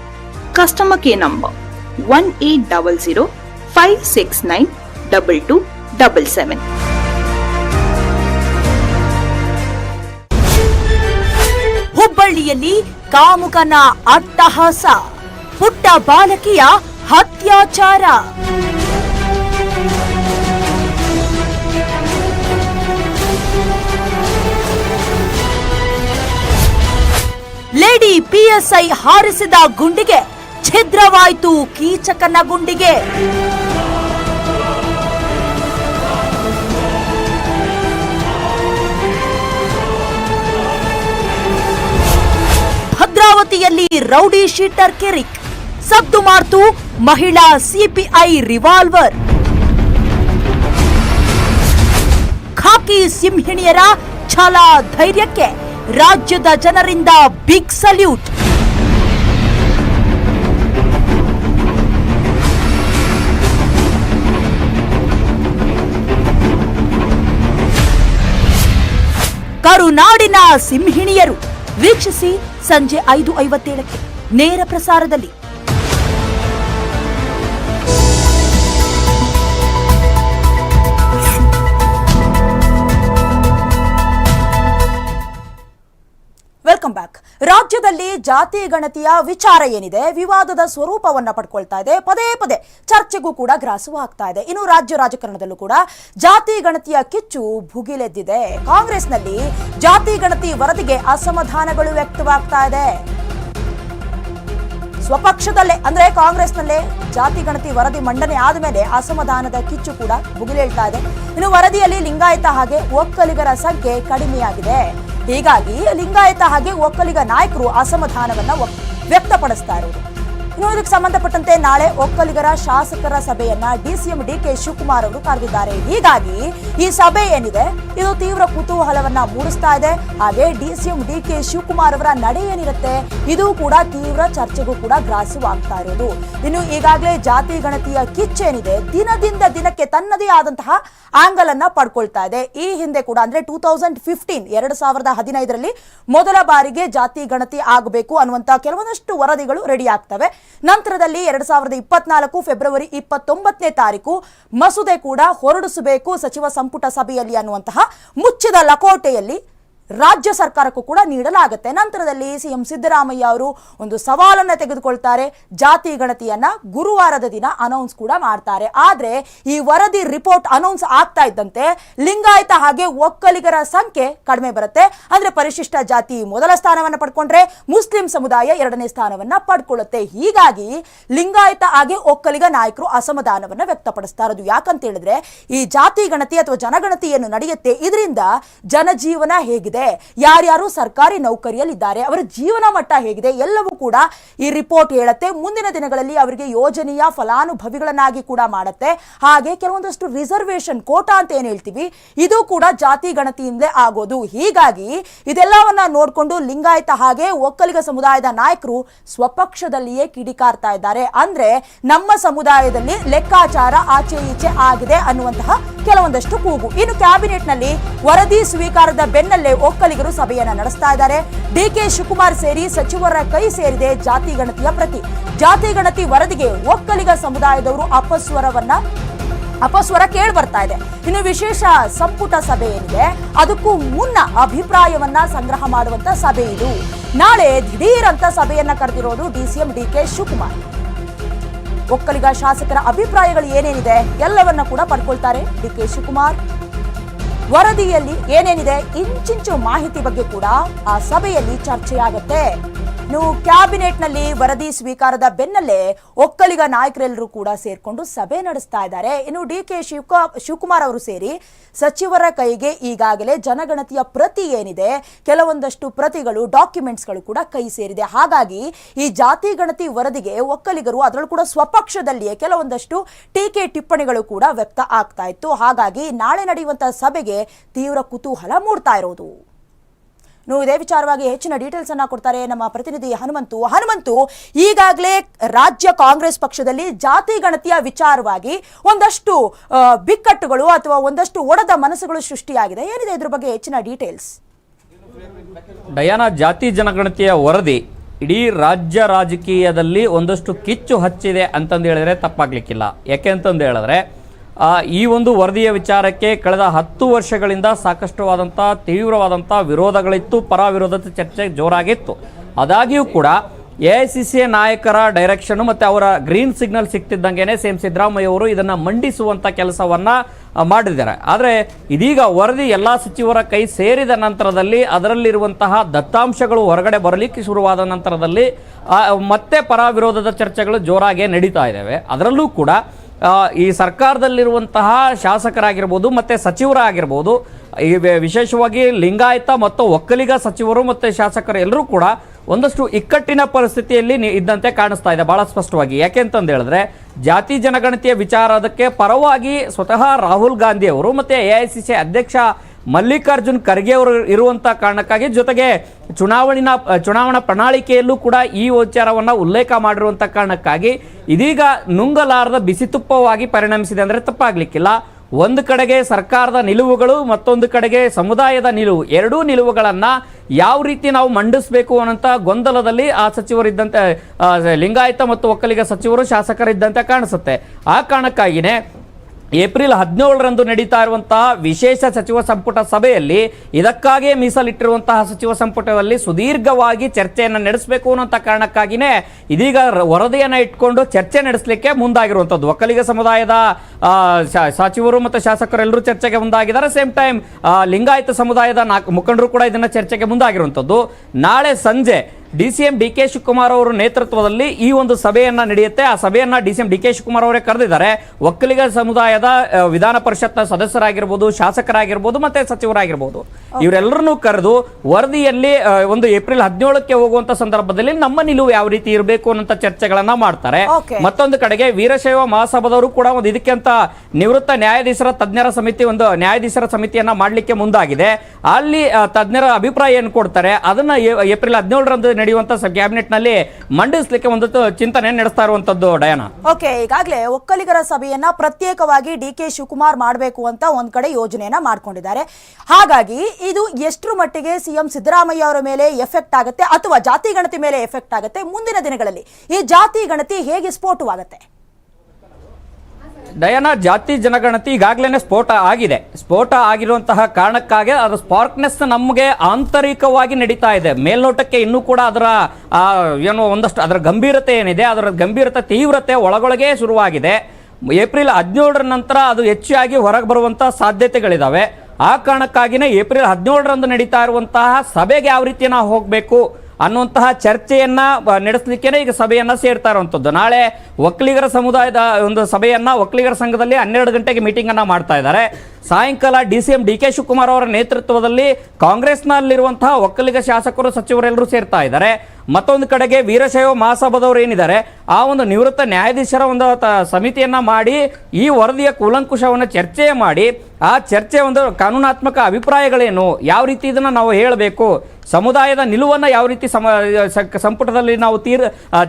Customer nine double 1800 569 2277. ಹುಬ್ಬಳ್ಳಿಯಲ್ಲಿ ಕಾಮುಕನ ಅಟ್ಟಹಾಸ, ಪುಟ್ಟ ಬಾಲಕಿಯ ಅತ್ಯಾಚಾರ ಲೇಡಿ ಪಿಎಸ್ಐ ಹಾರಿಸಿದ ಗುಂಡಿಗೆ ಛಿದ್ರವಾಯಿತು ಕೀಚಕನ ಗುಂಡಿಗೆ. ಭದ್ರಾವತಿಯಲ್ಲಿ ರೌಡಿ ಶೀಟರ್ ಕೆರಿಕ್. ಸದ್ದು ಮಾಡ್ತು ಮಹಿಳಾ ಸಿಪಿಐ ರಿವಾಲ್ವರ್. ಖಾಕಿ ಸಿಂಹಿಣಿಯರ ಛಲ ಧೈರ್ಯಕ್ಕೆ ರಾಜ್ಯದ ಜನರಿಂದ ಬಿಗ್ ಸಲ್ಯೂಟ್. ಕರುನಾಡಿನ ಸಿಂಹಿಣಿಯರು. ವೀಕ್ಷಿಸಿ ಸಂಜೆ ಐದು ಐವತ್ತೇಳಕ್ಕೆ ನೇರ ಪ್ರಸಾರದಲ್ಲಿ ರಾಜ್ಯದಲ್ಲಿ ಜಾತಿ ಗಣತಿಯ ವಿಚಾರ ಏನಿದೆ? ವಿವಾದದ ಸ್ವರೂಪವನ್ನ ಪಡ್ಕೊಳ್ತಾ ಇದೆ. ಪದೇ ಪದೇ ಚರ್ಚೆಗೂ ಕೂಡ ಗ್ರಾಸವಾಗ್ತಾ ಇದೆ. ಇನ್ನು ರಾಜ್ಯ ರಾಜಕಾರಣದಲ್ಲೂ ಕೂಡ ಜಾತಿ ಗಣತಿಯ ಕಿಚ್ಚು ಭುಗಿಲೆದ್ದಿದೆ. ಕಾಂಗ್ರೆಸ್ನಲ್ಲಿ ಜಾತಿ ಗಣತಿ ವರದಿಗೆ ಅಸಮಾಧಾನಗಳು ವ್ಯಕ್ತವಾಗ್ತಾ ಇದೆ. ಸ್ವಪಕ್ಷದಲ್ಲೇ, ಅಂದ್ರೆ ಕಾಂಗ್ರೆಸ್ನಲ್ಲೇ ಜಾತಿ ಗಣತಿ ವರದಿ ಮಂಡನೆ ಆದಮೇಲೆ ಅಸಮಾಧಾನದ ಕಿಚ್ಚು ಕೂಡ ಭುಗಿಲೇಳ್ತಾ ಇದೆ. ಇನ್ನು ವರದಿಯಲ್ಲಿ ಲಿಂಗಾಯತ ಹಾಗೆ ಒಕ್ಕಲಿಗರ ಸಂಖ್ಯೆ ಕಡಿಮೆಯಾಗಿದೆ. ಹೀಗಾಗಿ ಲಿಂಗಾಯತ ಹಾಗೆ ಒಕ್ಕಲಿಗ ನಾಯಕರು ಅಸಮಾಧಾನವನ್ನು ವ್ಯ- ವ್ಯಕ್ತಪಡಿಸ್ತಾ ಇರೋದು. ಇನ್ನು ಸಂಬಂಧಪಟ್ಟಂತೆ ನಾಳೆ ಒಕ್ಕಲಿಗರ ಶಾಸಕರ ಸಭೆಯನ್ನ ಡಿಸಿಎಂ ಡಿ ಕೆ ಶಿವಕುಮಾರ್ ಅವರು ಕರೆದಿದ್ದಾರೆ. ಹೀಗಾಗಿ ಈ ಸಭೆ ಏನಿದೆ? ಇದು ತೀವ್ರ ಕುತೂಹಲವನ್ನ ಮೂಡಿಸ್ತಾ ಇದೆ. ಹಾಗೆ ಡಿಸಿಎಂ ಡಿ ಕೆ ಶಿವಕುಮಾರ್ ಅವರ ನಡೆ ಏನಿರುತ್ತೆ? ಇದು ಕೂಡ ತೀವ್ರ ಚರ್ಚೆಗೂ ಕೂಡ ಗ್ರಾಸವಾಗ್ತಾ ಇರೋದು. ಇನ್ನು ಈಗಾಗಲೇ ಜಾತಿ ಗಣತಿಯ ಕಿಚ್ಚೇನಿದೆ ದಿನದಿಂದ ದಿನಕ್ಕೆ ತನ್ನದೇ ಆದಂತಹ ಆಂಗಲ್ ಅನ್ನ ಪಡ್ಕೊಳ್ತಾ ಇದೆ. ಈ ಹಿಂದೆ ಕೂಡ ಅಂದ್ರೆ ಟೂ ತೌಸಂಡ್ ಫಿಫ್ಟೀನ್ ಎರಡು ಸಾವಿರದ ಹದಿನೈದರಲ್ಲಿ ಮೊದಲ ಬಾರಿಗೆ ಜಾತಿ ಗಣತಿ ಆಗಬೇಕು ಅನ್ನುವಂತ ಕೆಲವೊಂದಷ್ಟು ವರದಿಗಳು ರೆಡಿ ಆಗ್ತವೆ. ನಂತರದಲ್ಲಿ ಎರಡ್ ಸಾವಿರದ ಇಪ್ಪತ್ನಾಲ್ಕು ಫೆಬ್ರವರಿ ಇಪ್ಪತ್ತೊಂಬತ್ತನೇ ತಾರೀಕು ಮಸೂದೆ ಕೂಡ ಹೊರಡಿಸಬೇಕು ಸಚಿವ ಸಂಪುಟ ಸಭೆಯಲ್ಲಿ ಅನ್ನುವಂತಹ ಮುಚ್ಚಿದ ಲಕೋಟೆಯಲ್ಲಿ ರಾಜ್ಯ ಸರ್ಕಾರಕ್ಕೂ ಕೂಡ ನೀಡಲಾಗುತ್ತೆ. ನಂತರದಲ್ಲಿ ಸಿಎಂ ಸಿದ್ದರಾಮಯ್ಯ ಅವರು ಒಂದು ಸವಾಲನ್ನ ತೆಗೆದುಕೊಳ್ತಾರೆ. ಜಾತಿ ಗಣತಿಯನ್ನ ಗುರುವಾರದ ದಿನ ಅನೌನ್ಸ್ ಕೂಡ ಮಾಡ್ತಾರೆ. ಆದ್ರೆ ಈ ವರದಿ ರಿಪೋರ್ಟ್ ಅನೌನ್ಸ್ ಆಗ್ತಾ ಇದ್ದಂತೆ ಲಿಂಗಾಯತ ಹಾಗೆ ಒಕ್ಕಲಿಗರ ಸಂಖ್ಯೆ ಕಡಿಮೆ ಬರುತ್ತೆ. ಅಂದ್ರೆ ಪರಿಶಿಷ್ಟ ಜಾತಿ ಮೊದಲ ಸ್ಥಾನವನ್ನ ಪಡ್ಕೊಂಡ್ರೆ ಮುಸ್ಲಿಂ ಸಮುದಾಯ ಎರಡನೇ ಸ್ಥಾನವನ್ನ ಪಡ್ಕೊಳ್ಳುತ್ತೆ. ಹೀಗಾಗಿ ಲಿಂಗಾಯತ ಹಾಗೆ ಒಕ್ಕಲಿಗ ನಾಯಕರು ಅಸಮಾಧಾನವನ್ನು ವ್ಯಕ್ತಪಡಿಸ್ತಾ ಇರೋದು ಯಾಕಂತ ಹೇಳಿದ್ರೆ ಈ ಜಾತಿ ಗಣತಿ ಅಥವಾ ಜನಗಣತಿಯನ್ನು ನಡೆಯುತ್ತೆ. ಇದರಿಂದ ಜನಜೀವನ ಹೇಗಿದೆ? ಯಾರ್ಯಾರು ಸರ್ಕಾರಿ ನೌಕರಿಯಲ್ಲಿದ್ದಾರೆ, ಅವರ ಜೀವನ ಮಟ್ಟ ಹೇಗಿದೆ, ಎಲ್ಲವೂ ಕೂಡ ಈ ರಿಪೋರ್ಟ್ ಹೇಳುತ್ತೆ. ಮುಂದಿನ ದಿನಗಳಲ್ಲಿ ಅವರಿಗೆ ಯೋಜನೆಯ ಫಲಾನುಭವಿಗಳನ್ನಾಗಿ ಕೂಡ ಮಾಡುತ್ತೆ. ಹಾಗೆ ಕೆಲವೊಂದಷ್ಟು ರಿಸರ್ವೇಶನ್ ಕೋಟಾ ಅಂತ ಏನ್ ಹೇಳ್ತೀವಿ, ಇದು ಕೂಡ ಜಾತಿ ಗಣತಿಯಿಂದಲೇ ಆಗೋದು. ಹೀಗಾಗಿ ಇದೆಲ್ಲವನ್ನ ನೋಡಿಕೊಂಡು ಲಿಂಗಾಯತ ಹಾಗೆ ಒಕ್ಕಲಿಗ ಸಮುದಾಯದ ನಾಯಕರು ಸ್ವಪಕ್ಷದಲ್ಲಿಯೇ ಕಿಡಿಕಾರ್ತಾ ಇದ್ದಾರೆ. ಅಂದ್ರೆ ನಮ್ಮ ಸಮುದಾಯದಲ್ಲಿ ಲೆಕ್ಕಾಚಾರ ಆಚೆ ಈಚೆ ಆಗಿದೆ ಅನ್ನುವಂತಹ ಕೆಲವೊಂದಷ್ಟು ಕೂಗು. ಇನ್ನು ಕ್ಯಾಬಿನೆಟ್ನಲ್ಲಿ ವರದಿ ಸ್ವೀಕಾರದ ಬೆನ್ನಲ್ಲೇ ಒಕ್ಕಲಿಗರು ಸಭೆಯನ್ನ ನಡೆಸ್ತಾ ಇದ್ದಾರೆ. ಡಿಕೆ ಶಿವಕುಮಾರ್ ಸೇರಿ ಸಚಿವರ ಕೈ ಸೇರಿದೆ ಜಾತಿ ಗಣತಿಯ ಪ್ರತಿ. ಜಾತಿ ಗಣತಿ ವರದಿಗೆ ಒಕ್ಕಲಿಗ ಸಮುದಾಯದವರು ಅಪಸ್ವರವನ್ನ ಅಪಸ್ವರ ಕೇಳಿ ಬರ್ತಾ ಇದೆ. ಇನ್ನು ವಿಶೇಷ ಸಂಪುಟ ಸಭೆ ಏನಿದೆ, ಅದಕ್ಕೂ ಮುನ್ನ ಅಭಿಪ್ರಾಯವನ್ನ ಸಂಗ್ರಹ ಮಾಡುವಂತ ಸಭೆ ಇದು. ನಾಳೆ ದಿಢೀರ್ ಅಂತ ಸಭೆಯನ್ನ ಕರೆದಿರೋದು ಡಿಸಿಎಂ ಡಿಕೆ ಶಿವಕುಮಾರ್. ಒಕ್ಕಲಿಗ ಶಾಸಕರ ಅಭಿಪ್ರಾಯಗಳು ಏನೇನಿದೆ, ಎಲ್ಲವನ್ನ ಕೂಡ ಪಡ್ಕೊಳ್ತಾರೆ ಡಿಕೆ ಶಿವಕುಮಾರ್. ವರದಿಯಲ್ಲಿ ಏನೇನಿದೆ ಇಂಚಿಂಚು ಮಾಹಿತಿ ಬಗ್ಗೆ ಕೂಡ ಆ ಸಭೆಯಲ್ಲಿ ಚರ್ಚೆಯಾಗುತ್ತೆ. ಇನ್ನು ಕ್ಯಾಬಿನೆಟ್ನಲ್ಲಿ ವರದಿ ಸ್ವೀಕಾರದ ಬೆನ್ನಲ್ಲೇ ಒಕ್ಕಲಿಗ ನಾಯಕರೆಲ್ಲರೂ ಕೂಡ ಸೇರ್ಕೊಂಡು ಸಭೆ ನಡೆಸ್ತಾ ಇದ್ದಾರೆ. ಇನ್ನು ಡಿ ಕೆ ಶಿವಕ, ಶಿವಕುಮಾರ್ ಅವರು ಸೇರಿ ಸಚಿವರ ಕೈಗೆ ಈಗಾಗಲೇ ಜನಗಣತಿಯ ಪ್ರತಿ ಏನಿದೆ, ಕೆಲವೊಂದಷ್ಟು ಪ್ರತಿಗಳು, ಡಾಕ್ಯುಮೆಂಟ್ಸ್ಗಳು ಕೂಡ ಕೈ ಸೇರಿದೆ. ಹಾಗಾಗಿ ಈ ಜಾತಿ ಗಣತಿ ವರದಿಗೆ ಒಕ್ಕಲಿಗರು ಅದರಲ್ಲೂ ಕೂಡ ಸ್ವಪಕ್ಷದಲ್ಲಿಯೇ ಕೆಲವೊಂದಷ್ಟು ಟೀಕೆ ಟಿಪ್ಪಣಿಗಳು ಕೂಡ ವ್ಯಕ್ತ ಆಗ್ತಾ ಇತ್ತು. ಹಾಗಾಗಿ ನಾಳೆ ನಡೆಯುವಂತಹ ಸಭೆಗೆ ತೀವ್ರ ಕುತೂಹಲ ಮೂಡ್ತಾ ಇರೋದು. ಇನ್ನು ಇದೇ ವಿಚಾರವಾಗಿ ಹೆಚ್ಚಿನ ಡೀಟೇಲ್ಸ್ ಅನ್ನ ಕೊಡ್ತಾರೆ ನಮ್ಮ ಪ್ರತಿನಿಧಿ ಹನುಮಂತು. ಹನುಮಂತು, ಈಗಾಗಲೇ ರಾಜ್ಯ ಕಾಂಗ್ರೆಸ್ ಪಕ್ಷದಲ್ಲಿ ಜಾತಿ ಗಣತಿಯ ವಿಚಾರವಾಗಿ ಒಂದಷ್ಟು ಬಿಕ್ಕಟ್ಟುಗಳು ಅಥವಾ ಒಂದಷ್ಟು ಒಡೆದ ಮನಸ್ಸುಗಳು ಸೃಷ್ಟಿಯಾಗಿದೆ. ಏನಿದೆ ಇದ್ರ ಬಗ್ಗೆ ಹೆಚ್ಚಿನ ಡೀಟೇಲ್ಸ್ ಡಯಾನ, ಜಾತಿ ಜನಗಣತಿಯ ವರದಿ ಇಡೀ ರಾಜ್ಯ ರಾಜಕೀಯದಲ್ಲಿ ಒಂದಷ್ಟು ಕಿಚ್ಚು ಹಚ್ಚಿದೆ ಅಂತಂದು ಹೇಳಿದ್ರೆ ತಪ್ಪಾಗ್ಲಿಕ್ಕಿಲ್ಲ. ಯಾಕೆ ಅಂತಂದು ಹೇಳಿದ್ರೆ ಈ ಒಂದು ವರದಿಯ ವಿಚಾರಕ್ಕೆ ಕಳೆದ ಹತ್ತು ವರ್ಷಗಳಿಂದ ಸಾಕಷ್ಟುವಾದಂಥ ತೀವ್ರವಾದಂಥ ವಿರೋಧಗಳಿತ್ತು ಪರ ವಿರೋಧದ ಚರ್ಚೆ ಜೋರಾಗಿತ್ತು. ಆದಾಗ್ಯೂ ಕೂಡ ಎ ಐ ಸಿ ನಾಯಕರ ಡೈರೆಕ್ಷನ್ ಮತ್ತು ಅವರ ಗ್ರೀನ್ ಸಿಗ್ನಲ್ ಸಿಕ್ತಿದ್ದಂಗೆ ಸಿ ಎಂ ಸಿದ್ದರಾಮಯ್ಯ ಅವರು ಇದನ್ನು ಮಂಡಿಸುವಂಥ ಕೆಲಸವನ್ನು ಮಾಡಿದ್ದಾರೆ. ಆದರೆ, ಇದೀಗ ವರದಿ ಎಲ್ಲ ಸಚಿವರ ಕೈ ಸೇರಿದ ನಂತರದಲ್ಲಿ ಅದರಲ್ಲಿರುವಂತಹ ದತ್ತಾಂಶಗಳು ಹೊರಗಡೆ ಬರಲಿಕ್ಕೆ ಶುರುವಾದ ನಂತರದಲ್ಲಿ ಮತ್ತೆ ಪರ ವಿರೋಧದ ಚರ್ಚೆಗಳು ಜೋರಾಗೇ ನಡೀತಾ ಇದ್ದಾವೆ ಅದರಲ್ಲೂ ಕೂಡ ಈ ಸರ್ಕಾರದಲ್ಲಿರುವಂತಹ ಶಾಸಕರಾಗಿರ್ಬೋದು ಮತ್ತು ಸಚಿವರಾಗಿರ್ಬೋದು, ಈ ವಿಶೇಷವಾಗಿ ಲಿಂಗಾಯತ ಮತ್ತು ಒಕ್ಕಲಿಗ ಸಚಿವರು ಮತ್ತು ಶಾಸಕರು ಎಲ್ಲರೂ ಕೂಡ ಒಂದಷ್ಟು ಇಕ್ಕಟ್ಟಿನ ಪರಿಸ್ಥಿತಿಯಲ್ಲಿ ಇದ್ದಂತೆ ಕಾಣಿಸ್ತಾ ಇದೆ ಭಾಳ ಸ್ಪಷ್ಟವಾಗಿ. ಯಾಕೆ ಅಂತಂದು ಹೇಳಿದ್ರೆ, ಜಾತಿ ಜನಗಣತಿಯ ವಿಚಾರ ಅದಕ್ಕೆ ಪರವಾಗಿ ಸ್ವತಃ ರಾಹುಲ್ ಗಾಂಧಿ ಅವರು ಮತ್ತು ಎ ಐ ಅಧ್ಯಕ್ಷ ಮಲ್ಲಿಕಾರ್ಜುನ್ ಖರ್ಗೆ ಅವರು ಇರುವಂಥ ಕಾರಣಕ್ಕಾಗಿ ಜೊತೆಗೆ ಚುನಾವಣಿನ, ಚುನಾವಣಾ ಪ್ರಣಾಳಿಕೆಯಲ್ಲೂ ಕೂಡ ಈ ವಿಚಾರವನ್ನು ಉಲ್ಲೇಖ ಮಾಡಿರುವಂಥ ಕಾರಣಕ್ಕಾಗಿ ಇದೀಗ ನುಂಗಲಾರದ ಬಿಸಿತುಪ್ಪವಾಗಿ ಪರಿಣಮಿಸಿದೆ ಅಂದರೆ ತಪ್ಪಾಗಲಿಕ್ಕಿಲ್ಲ. ಒಂದು ಕಡೆಗೆ ಸರ್ಕಾರದ ನಿಲುವುಗಳು, ಮತ್ತೊಂದು ಕಡೆಗೆ ಸಮುದಾಯದ ನಿಲುವು. ಎರಡೂ ನಿಲುವುಗಳನ್ನು ಯಾವ ರೀತಿ ನಾವು ಮಂಡಿಸಬೇಕು ಅನ್ನೋಂಥ ಗೊಂದಲದಲ್ಲಿ ಆ ಸಚಿವರಿದ್ದಂತೆ ಲಿಂಗಾಯತ ಮತ್ತು ಒಕ್ಕಲಿಗ ಸಚಿವರು ಶಾಸಕರಿದ್ದಂತೆ ಕಾಣಿಸುತ್ತೆ. ಆ ಕಾರಣಕ್ಕಾಗಿಯೇ ಏಪ್ರಿಲ್ ಹದಿನೇಳರಂದು ನಡೀತಾ ಇರುವಂತಹ ವಿಶೇಷ ಸಚಿವ ಸಂಪುಟ ಸಭೆಯಲ್ಲಿ ಇದಕ್ಕಾಗಿಯೇ ಮೀಸಲಿಟ್ಟಿರುವಂತಹ ಸಚಿವ ಸಂಪುಟದಲ್ಲಿ ಸುದೀರ್ಘವಾಗಿ ಚರ್ಚೆಯನ್ನು ನಡೆಸಬೇಕು ಅನ್ನೋಂಥ ಕಾರಣಕ್ಕಾಗಿಯೇ ಇದೀಗ ವರದಿಯನ್ನು ಇಟ್ಕೊಂಡು ಚರ್ಚೆ ನಡೆಸಲಿಕ್ಕೆ ಮುಂದಾಗಿರುವಂಥದ್ದು. ಒಕ್ಕಲಿಗ ಸಮುದಾಯದ ಸಚಿವರು ಮತ್ತು ಶಾಸಕರು ಎಲ್ಲರೂ ಚರ್ಚೆಗೆ ಮುಂದಾಗಿದ್ದಾರೆ. ಸೇಮ್ ಟೈಮ್ ಲಿಂಗಾಯತ ಸಮುದಾಯದ ನಾಲ್ಕು ಮುಖಂಡರು ಕೂಡ ಇದನ್ನು ಚರ್ಚೆಗೆ ಮುಂದಾಗಿರುವಂಥದ್ದು. ನಾಳೆ ಸಂಜೆ D C M D K Shivakumar ಅವರ ನೇತೃತ್ವದಲ್ಲಿ ಈ ಒಂದು ಸಭೆಯನ್ನ ನಡೆಯುತ್ತೆ. ಆ ಸಭೆಯನ್ನ D C M D K Shivakumar ಅವರೇ ಕರೆದಿದ್ದಾರೆ. ಒಕ್ಕಲಿಗ ಸಮುದಾಯದ ವಿಧಾನ ಪರಿಷತ್ನ ಸದಸ್ಯರಾಗಿರ್ಬೋದು ಶಾಸಕರಾಗಿರ್ಬೋದು ಮತ್ತೆ ಸಚಿವರಾಗಿರ್ಬೋದು. ಇವರೆಲ್ಲರನ್ನೂ ಕರೆದು ವರದಿಯಲ್ಲಿ ಒಂದು ಏಪ್ರಿಲ್ ಹದಿನೇಳಕ್ಕೆ ಹೋಗುವಂತ ಸಂದರ್ಭದಲ್ಲಿ ನಮ್ಮ ನಿಲುವು ಯಾವ ರೀತಿ ಇರಬೇಕು ಅನ್ನೋ ಚರ್ಚೆಗಳನ್ನ ಮಾಡ್ತಾರೆ. ಮತ್ತೊಂದು ಕಡೆಗೆ ವೀರಶೈವ ಮಹಾಸಭಾದವರು ಕೂಡ ಒಂದು ಇದಕ್ಕೆ ಅಂತ ನಿವೃತ್ತ ನ್ಯಾಯಾಧೀಶರ ತಜ್ಞರ ಸಮಿತಿ ಒಂದು ನ್ಯಾಯಾಧೀಶರ ಸಮಿತಿಯನ್ನ ಮಾಡಲಿಕ್ಕೆ ಮುಂದಾಗಿದೆ. ಅಲ್ಲಿ ತಜ್ಞರ ಅಭಿಪ್ರಾಯ ಏನು ಕೊಡ್ತಾರೆ? ಅದನ್ನ ಏಪ್ರಿಲ್ ಹದಿನೇಳರಂದು ನಡೆಯುವಂಥ ಕ್ಯಾಬಿನೆಟ್ನಲ್ಲಿ ಮಂಡಿಸಲಿಕ್ಕೆ ಒಂದು ಚಿಂತನೆ ನಡೆಸ್ತಾ ಇರುವಂಥದ್ದು ಡಯಾನ. ಓಕೆ, ಈಗಾಗಲೇ ಒಕ್ಕಲಿಗರ ಸಭೆಯನ್ನ ಪ್ರತ್ಯೇಕವಾಗಿ ಡಿ ಕೆ ಶಿವಕುಮಾರ್ ಮಾಡಬೇಕು ಅಂತ ಒಂದ್ ಕಡೆ ಯೋಜನೆಯನ್ನ ಮಾಡ್ಕೊಂಡಿದ್ದಾರೆ. ಹಾಗಾಗಿ ಇದು ಎಷ್ಟರ ಮಟ್ಟಿಗೆ ಸಿಎಂ ಸಿದ್ದರಾಮಯ್ಯ ಅವರ ಮೇಲೆ ಎಫೆಕ್ಟ್ ಆಗುತ್ತೆ ಅಥವಾ ಜಾತಿ ಗಣತಿ ಮೇಲೆ ಎಫೆಕ್ಟ್ ಆಗುತ್ತೆ ಮುಂದಿನ ದಿನಗಳಲ್ಲಿ? ಈ ಜಾತಿ ಗಣತಿ ಹೇಗೆ ಸ್ಫೋಟವಾಗುತ್ತೆ? ಡಯಾನ ಜಾತಿ ಜನಗಣತಿ ಈಗಾಗಲೇ ಸ್ಫೋಟ ಆಗಿದೆ. ಸ್ಫೋಟ ಆಗಿರುವಂತಹ ಕಾರಣಕ್ಕಾಗಿ ಅದರ ಸ್ಪಾರ್ಕ್ನೆಸ್ ನಮಗೆ ಆಂತರಿಕವಾಗಿ ನಡೀತಾ ಇದೆ. ಮೇಲ್ನೋಟಕ್ಕೆ ಇನ್ನೂ ಕೂಡ ಅದರ ಏನು ಒಂದಷ್ಟು ಅದರ ಗಂಭೀರತೆ ಏನಿದೆ, ಅದರ ಗಂಭೀರತೆ, ತೀವ್ರತೆ ಒಳಗೊಳಗೆ ಶುರುವಾಗಿದೆ. ಏಪ್ರಿಲ್ ಹದಿನೇಳರ ನಂತರ ಅದು ಹೆಚ್ಚಾಗಿ ಹೊರಗೆ ಬರುವಂತಹ ಸಾಧ್ಯತೆಗಳಿದಾವೆ. ಆ ಕಾರಣಕ್ಕಾಗಿನೇ ಏಪ್ರಿಲ್ ಹದಿನೇಳರಂದು ನಡೀತಾ ಇರುವಂತಹ ಸಭೆಗೆ ಯಾವ ರೀತಿ ನಾವು ಹೋಗಬೇಕು? ಅನ್ನುವಂತಹ ಚರ್ಚೆಯನ್ನ ನಡೆಸಲಿಕ್ಕೆ ಈಗ ಸಭೆಯನ್ನು ಸೇರ್ತಾ ಇರುವಂಥದ್ದು ನಾಳೆ ಒಕ್ಕಲಿಗರ ಸಮುದಾಯದ ಒಂದು ಸಭೆಯನ್ನು ಒಕ್ಕಲಿಗರ ಸಂಘದಲ್ಲಿ ಹನ್ನೆರಡು ಗಂಟೆಗೆ ಮೀಟಿಂಗ್ ಅನ್ನ ಮಾಡ್ತಾ ಇದ್ದಾರೆ. ಸಾಯಂಕಾಲ D C M D K Shivakumar ಅವರ ನೇತೃತ್ವದಲ್ಲಿ ಕಾಂಗ್ರೆಸ್ನಲ್ಲಿರುವಂತಹ ಒಕ್ಕಲಿಗ ಶಾಸಕರು ಸಚಿವರೆಲ್ಲರೂ ಸೇರ್ತಾ ಇದ್ದಾರೆ. ಮತ್ತೊಂದು ಕಡೆಗೆ ವೀರಶೈವ ಮಹಾಸಭಾದವರು ಏನಿದ್ದಾರೆ, ಆ ಒಂದು ನಿವೃತ್ತ ನ್ಯಾಯಾಧೀಶರ ಒಂದು ಸಮಿತಿಯನ್ನ ಮಾಡಿ, ಈ ವರದಿಯ ಕೂಲಂಕುಷವನ್ನು ಚರ್ಚೆ ಮಾಡಿ, ಆ ಚರ್ಚೆ ಒಂದು ಕಾನೂನಾತ್ಮಕ ಅಭಿಪ್ರಾಯಗಳೇನು, ಯಾವ ರೀತಿ ಇದನ್ನು ನಾವು ಹೇಳಬೇಕು, ಸಮುದಾಯದ ನಿಲುವನ್ನು ಯಾವ ರೀತಿ ಸಮ ಸಂಪುಟದಲ್ಲಿ ನಾವು ತೀರ್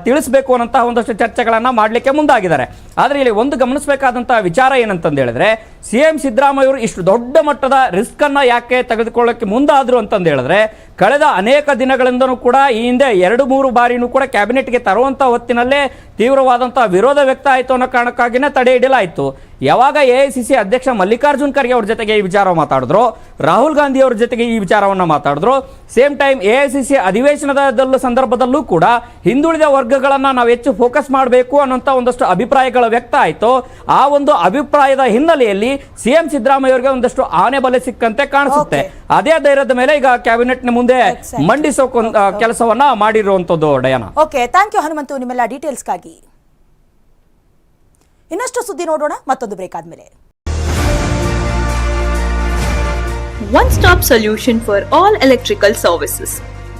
ತಿಳಿಸಬೇಕು ತಿಳಿಸ್ಬೇಕು ಅನ್ನೋಂತಹ ಒಂದಷ್ಟು ಚರ್ಚೆಗಳನ್ನು ಮಾಡಲಿಕ್ಕೆ ಮುಂದಾಗಿದ್ದಾರೆ. ಆದರೆ ಇಲ್ಲಿ ಒಂದು ಗಮನಿಸಬೇಕಾದಂತಹ ವಿಚಾರ ಏನಂತಂದು ಹೇಳಿದ್ರೆ ಸಿ ಎಂ ಸಿದ್ದರಾಮಯ್ಯ ಅವರು ಇಷ್ಟು ದೊಡ್ಡ ಮಟ್ಟದ ರಿಸ್ಕನ್ನು ಯಾಕೆ ತೆಗೆದುಕೊಳ್ಳೋಕ್ಕೆ ಮುಂದಾದರು ಅಂತಂದು ಹೇಳಿದ್ರೆ, ಕಳೆದ ಅನೇಕ ದಿನಗಳಿಂದನೂ ಕೂಡ ಈ ಹಿಂದೆ ಎರಡು ಮೂರು ಬಾರಿನೂ ಕೂಡ ಕ್ಯಾಬಿನೆಟ್ಗೆ ತರುವಂಥ ಹೊತ್ತಿನಲ್ಲೇ ತೀವ್ರವಾದಂಥ ವಿರೋಧ ವ್ಯಕ್ತ ಆಯಿತು ಅನ್ನೋ ಕಾರಣಕ್ಕಾಗಿನೇ ತಡೆ ಹಿಡಿಯಲಾಯಿತು. ಯಾವಾಗ ಎ ಐ ಸಿ ಸಿ ಅಧ್ಯಕ್ಷ ಮಲ್ಲಿಕಾರ್ಜುನ್ ಖರ್ಗೆ ಅವ್ರ ಜೊತೆಗೆ ಈ ವಿಚಾರ ಮಾತಾಡಿದ್ರು ರಾಹುಲ್ ಗಾಂಧಿ ಅವ್ರ ಜೊತೆಗೆ ಈ ವಿಚಾರವನ್ನ ಮಾತಾಡಿದ್ರು same time A I C C ಅಧಿವೇಶನದ ಸಂದರ್ಭದಲ್ಲೂ ಕೂಡ ಹಿಂದುಳಿದ ವರ್ಗಗಳನ್ನ ನಾವು ಹೆಚ್ಚು ಫೋಕಸ್ ಮಾಡಬೇಕು ಅನ್ನೋಂಥ ಒಂದಷ್ಟು ಅಭಿಪ್ರಾಯಗಳು ವ್ಯಕ್ತ ಆಯಿತು. ಆ ಒಂದು ಅಭಿಪ್ರಾಯದ ಹಿನ್ನೆಲೆಯಲ್ಲಿ ಸಿಎಂ ಸಿದ್ದರಾಮಯ್ಯ ಅವರಿಗೆ ಒಂದಷ್ಟು ಆನೆ ಬಲೆ ಸಿಕ್ಕಂತೆ ಕಾಣಿಸುತ್ತೆ. ಅದೇ ಧೈರ್ಯದ ಮೇಲೆ ಈಗ ಕ್ಯಾಬಿನೆಟ್ ಮುಂದೆ ಮಂಡಿಸೋಕೆ ಮಂಡಿಸೋ ಕೆಲಸವನ್ನ ಮಾಡಿರುವಂತದ್ದು Diana okay thank you Hanumanthu ನಿಮ್ಮೆಲ್ಲ ಡೀಟೇಲ್ಸ್ಗಾಗಿ ಇನ್ನಷ್ಟು ಸುದ್ದಿ ನೋಡೋಣ ಮತ್ತೊಂದು ಬ್ರೇಕ್ ಆದ್ಮೇಲೆ one stop solution for all electrical services.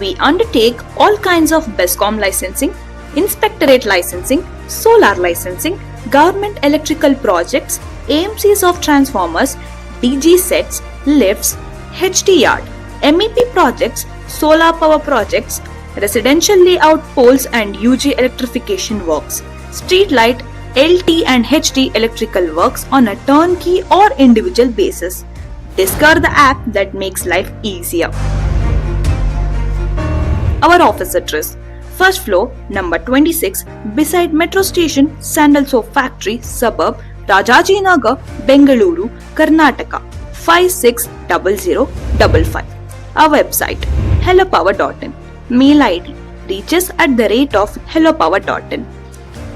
We undertake all kinds of BESCOM licensing, inspectorate licensing, solar licensing, government electrical projects, AMCs of transformers, DG sets, lifts, HT yard, MEP projects, solar power projects, residential layout poles and UG electrification works, street light, LT and HT electrical works on a turnkey or individual basis. Discover the app that makes life easier. Our office address First floor, number 26, beside Metro Station, Sandal Soap Factory, suburb, Rajajinagar, Bengaluru, Karnataka 560055. Our website hellopower.in. Mail ID reaches at the rate of hellopower.in.